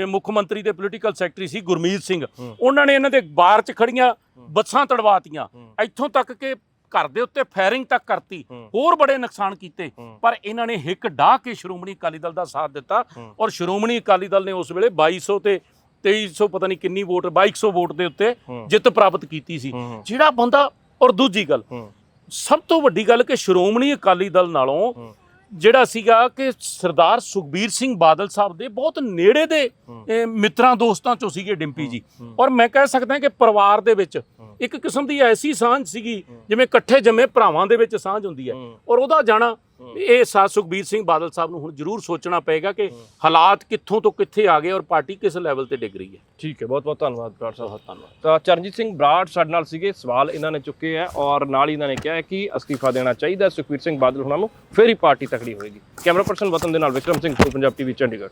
ਮੁੱਖ ਮੰਤਰੀ ਦੇ ਪੋਲੀਟੀਕਲ ਸੈਕਟਰੀ ਸੀ ਗੁਰਮੀਤ ਸਿੰਘ। ਉਹਨਾਂ ਨੇ ਇਹਨਾਂ ਦੇ ਬਾਰ 'ਚ ਖੜੀਆਂ ਬੱਸਾਂ ਤੜਵਾਤੀਆਂ। ਇੱਥੋਂ ਤੱਕ ਕਿ ਘਰ ਦੇ ਉੱਤੇ ਫਾਇਰਿੰਗ ਤੱਕ ਕਰਤੀ। ਹੋਰ ਬੜੇ ਨੁਕਸਾਨ ਕੀਤੇ। ਪਰ ਇਹਨਾਂ ਨੇ ਹਿੱਕ ਢਾਹ ਕੇ ਸ਼੍ਰੋਮਣੀ ਅਕਾਲੀ ਦਲ ਦਾ ਸਾਥ ਦਿੱਤਾ। ਔਰ ਸ਼੍ਰੋਮਣੀ ਅਕਾਲੀ ਦਲ ਨੇ ਉਸ ਵੇਲੇ 2200 ਤੇ 2300 ਪਤਾ ਨਹੀਂ ਕਿੰਨੀ ਵੋਟ 2200 ਵੋਟ ਦੇ ਉੱਤੇ। ਜਿੱਤ ਪ੍ਰਾਪਤ ਕੀਤੀ ਸੀ ਜਿਹੜਾ ਬੰਦਾ ਔਰ ਦੂਜੀ ਗੱਲ ਸਭ ਤੋਂ ਵੱਡੀ ਗੱਲ ਕਿ ਸ਼੍ਰੋਮਣੀ ਅਕਾਲੀ ਦਲ ਨਾਲੋਂ। ਜਿਹੜਾ ਸੀਗਾ ਕਿ ਸਰਦਾਰ ਸੁਖਬੀਰ ਸਿੰਘ ਬਾਦਲ ਸਾਹਿਬ ਦੇ ਬਹੁਤ ਨੇੜੇ ਦੇ ਮਿੱਤਰਾਂ ਦੋਸਤਾਂ ਚੋਂ ਸੀਗੇ ਡਿੰਪੀ ਜੀ। ਔਰ ਮੈਂ ਕਹਿ ਸਕਦਾ ਕਿ ਪਰਿਵਾਰ ਦੇ ਵਿੱਚ ਇੱਕ ਕਿਸਮ ਦੀ ਐਸੀ ਸਾਂਝ ਸੀਗੀ ਜਿਵੇਂ ਇਕੱਠੇ ਜੰਮੇ ਭਰਾਵਾਂ ਦੇ ਵਿੱਚ ਸਾਂਝ ਹੁੰਦੀ ਹੂੰ। ਔਰ ਉਹਦਾ ਜਾਣਾ ਇਹ ਸਾ ਸੁਖਬੀਰ ਸਿੰਘ ਬਾਦਲ ਸਾਹਿਬ ਨੂੰ ਹੁਣ ਜ਼ਰੂਰ ਸੋਚਣਾ ਪਏਗਾ ਕਿ ਹਾਲਾਤ ਕਿੱਥੋਂ ਤੋਂ ਕਿੱਥੇ ਆ ਗਏ ਔਰ ਪਾਰਟੀ ਕਿਸ ਲੈਵਲ ਤੇ ਡਿੱਗ ਰਹੀ ਹੈ। ਠੀਕ ਹੈ ਬਹੁਤ ਬਹੁਤ ਧੰਨਵਾਦ ਬਰਾੜ ਸਾਹਿਬ। ਬਹੁਤ ਧੰਨਵਾਦ। ਤਾਂ ਚਰਨਜੀਤ ਸਿੰਘ ਬਰਾੜ ਸਾਡੇ ਨਾਲ ਸੀਗੇ ਸਵਾਲ ਇਹਨਾਂ ਨੇ ਚੁੱਕੇ ਆ ਔਰ ਨਾਲ ਹੀ ਇਹਨਾਂ ਨੇ ਕਿਹਾ ਕਿ ਅਸਤੀਫਾ ਦੇਣਾ ਚਾਹੀਦਾ ਸੁਖਬੀਰ ਸਿੰਘ ਬਾਦਲ ਹੁਣਾਂ ਨੂੰ ਫਿਰ ਹੀ ਪਾਰਟੀ ਤਕੜੀ ਹੋਏਗੀ। ਕੈਮਰਾ ਪਰਸਨ ਵਤਨ ਦੇ ਨਾਲ ਵਿਕਰਮ ਸਿੰਘ ਪੰਜਾਬ ਟੀਵੀ ਚੰਡੀਗੜ੍ਹ।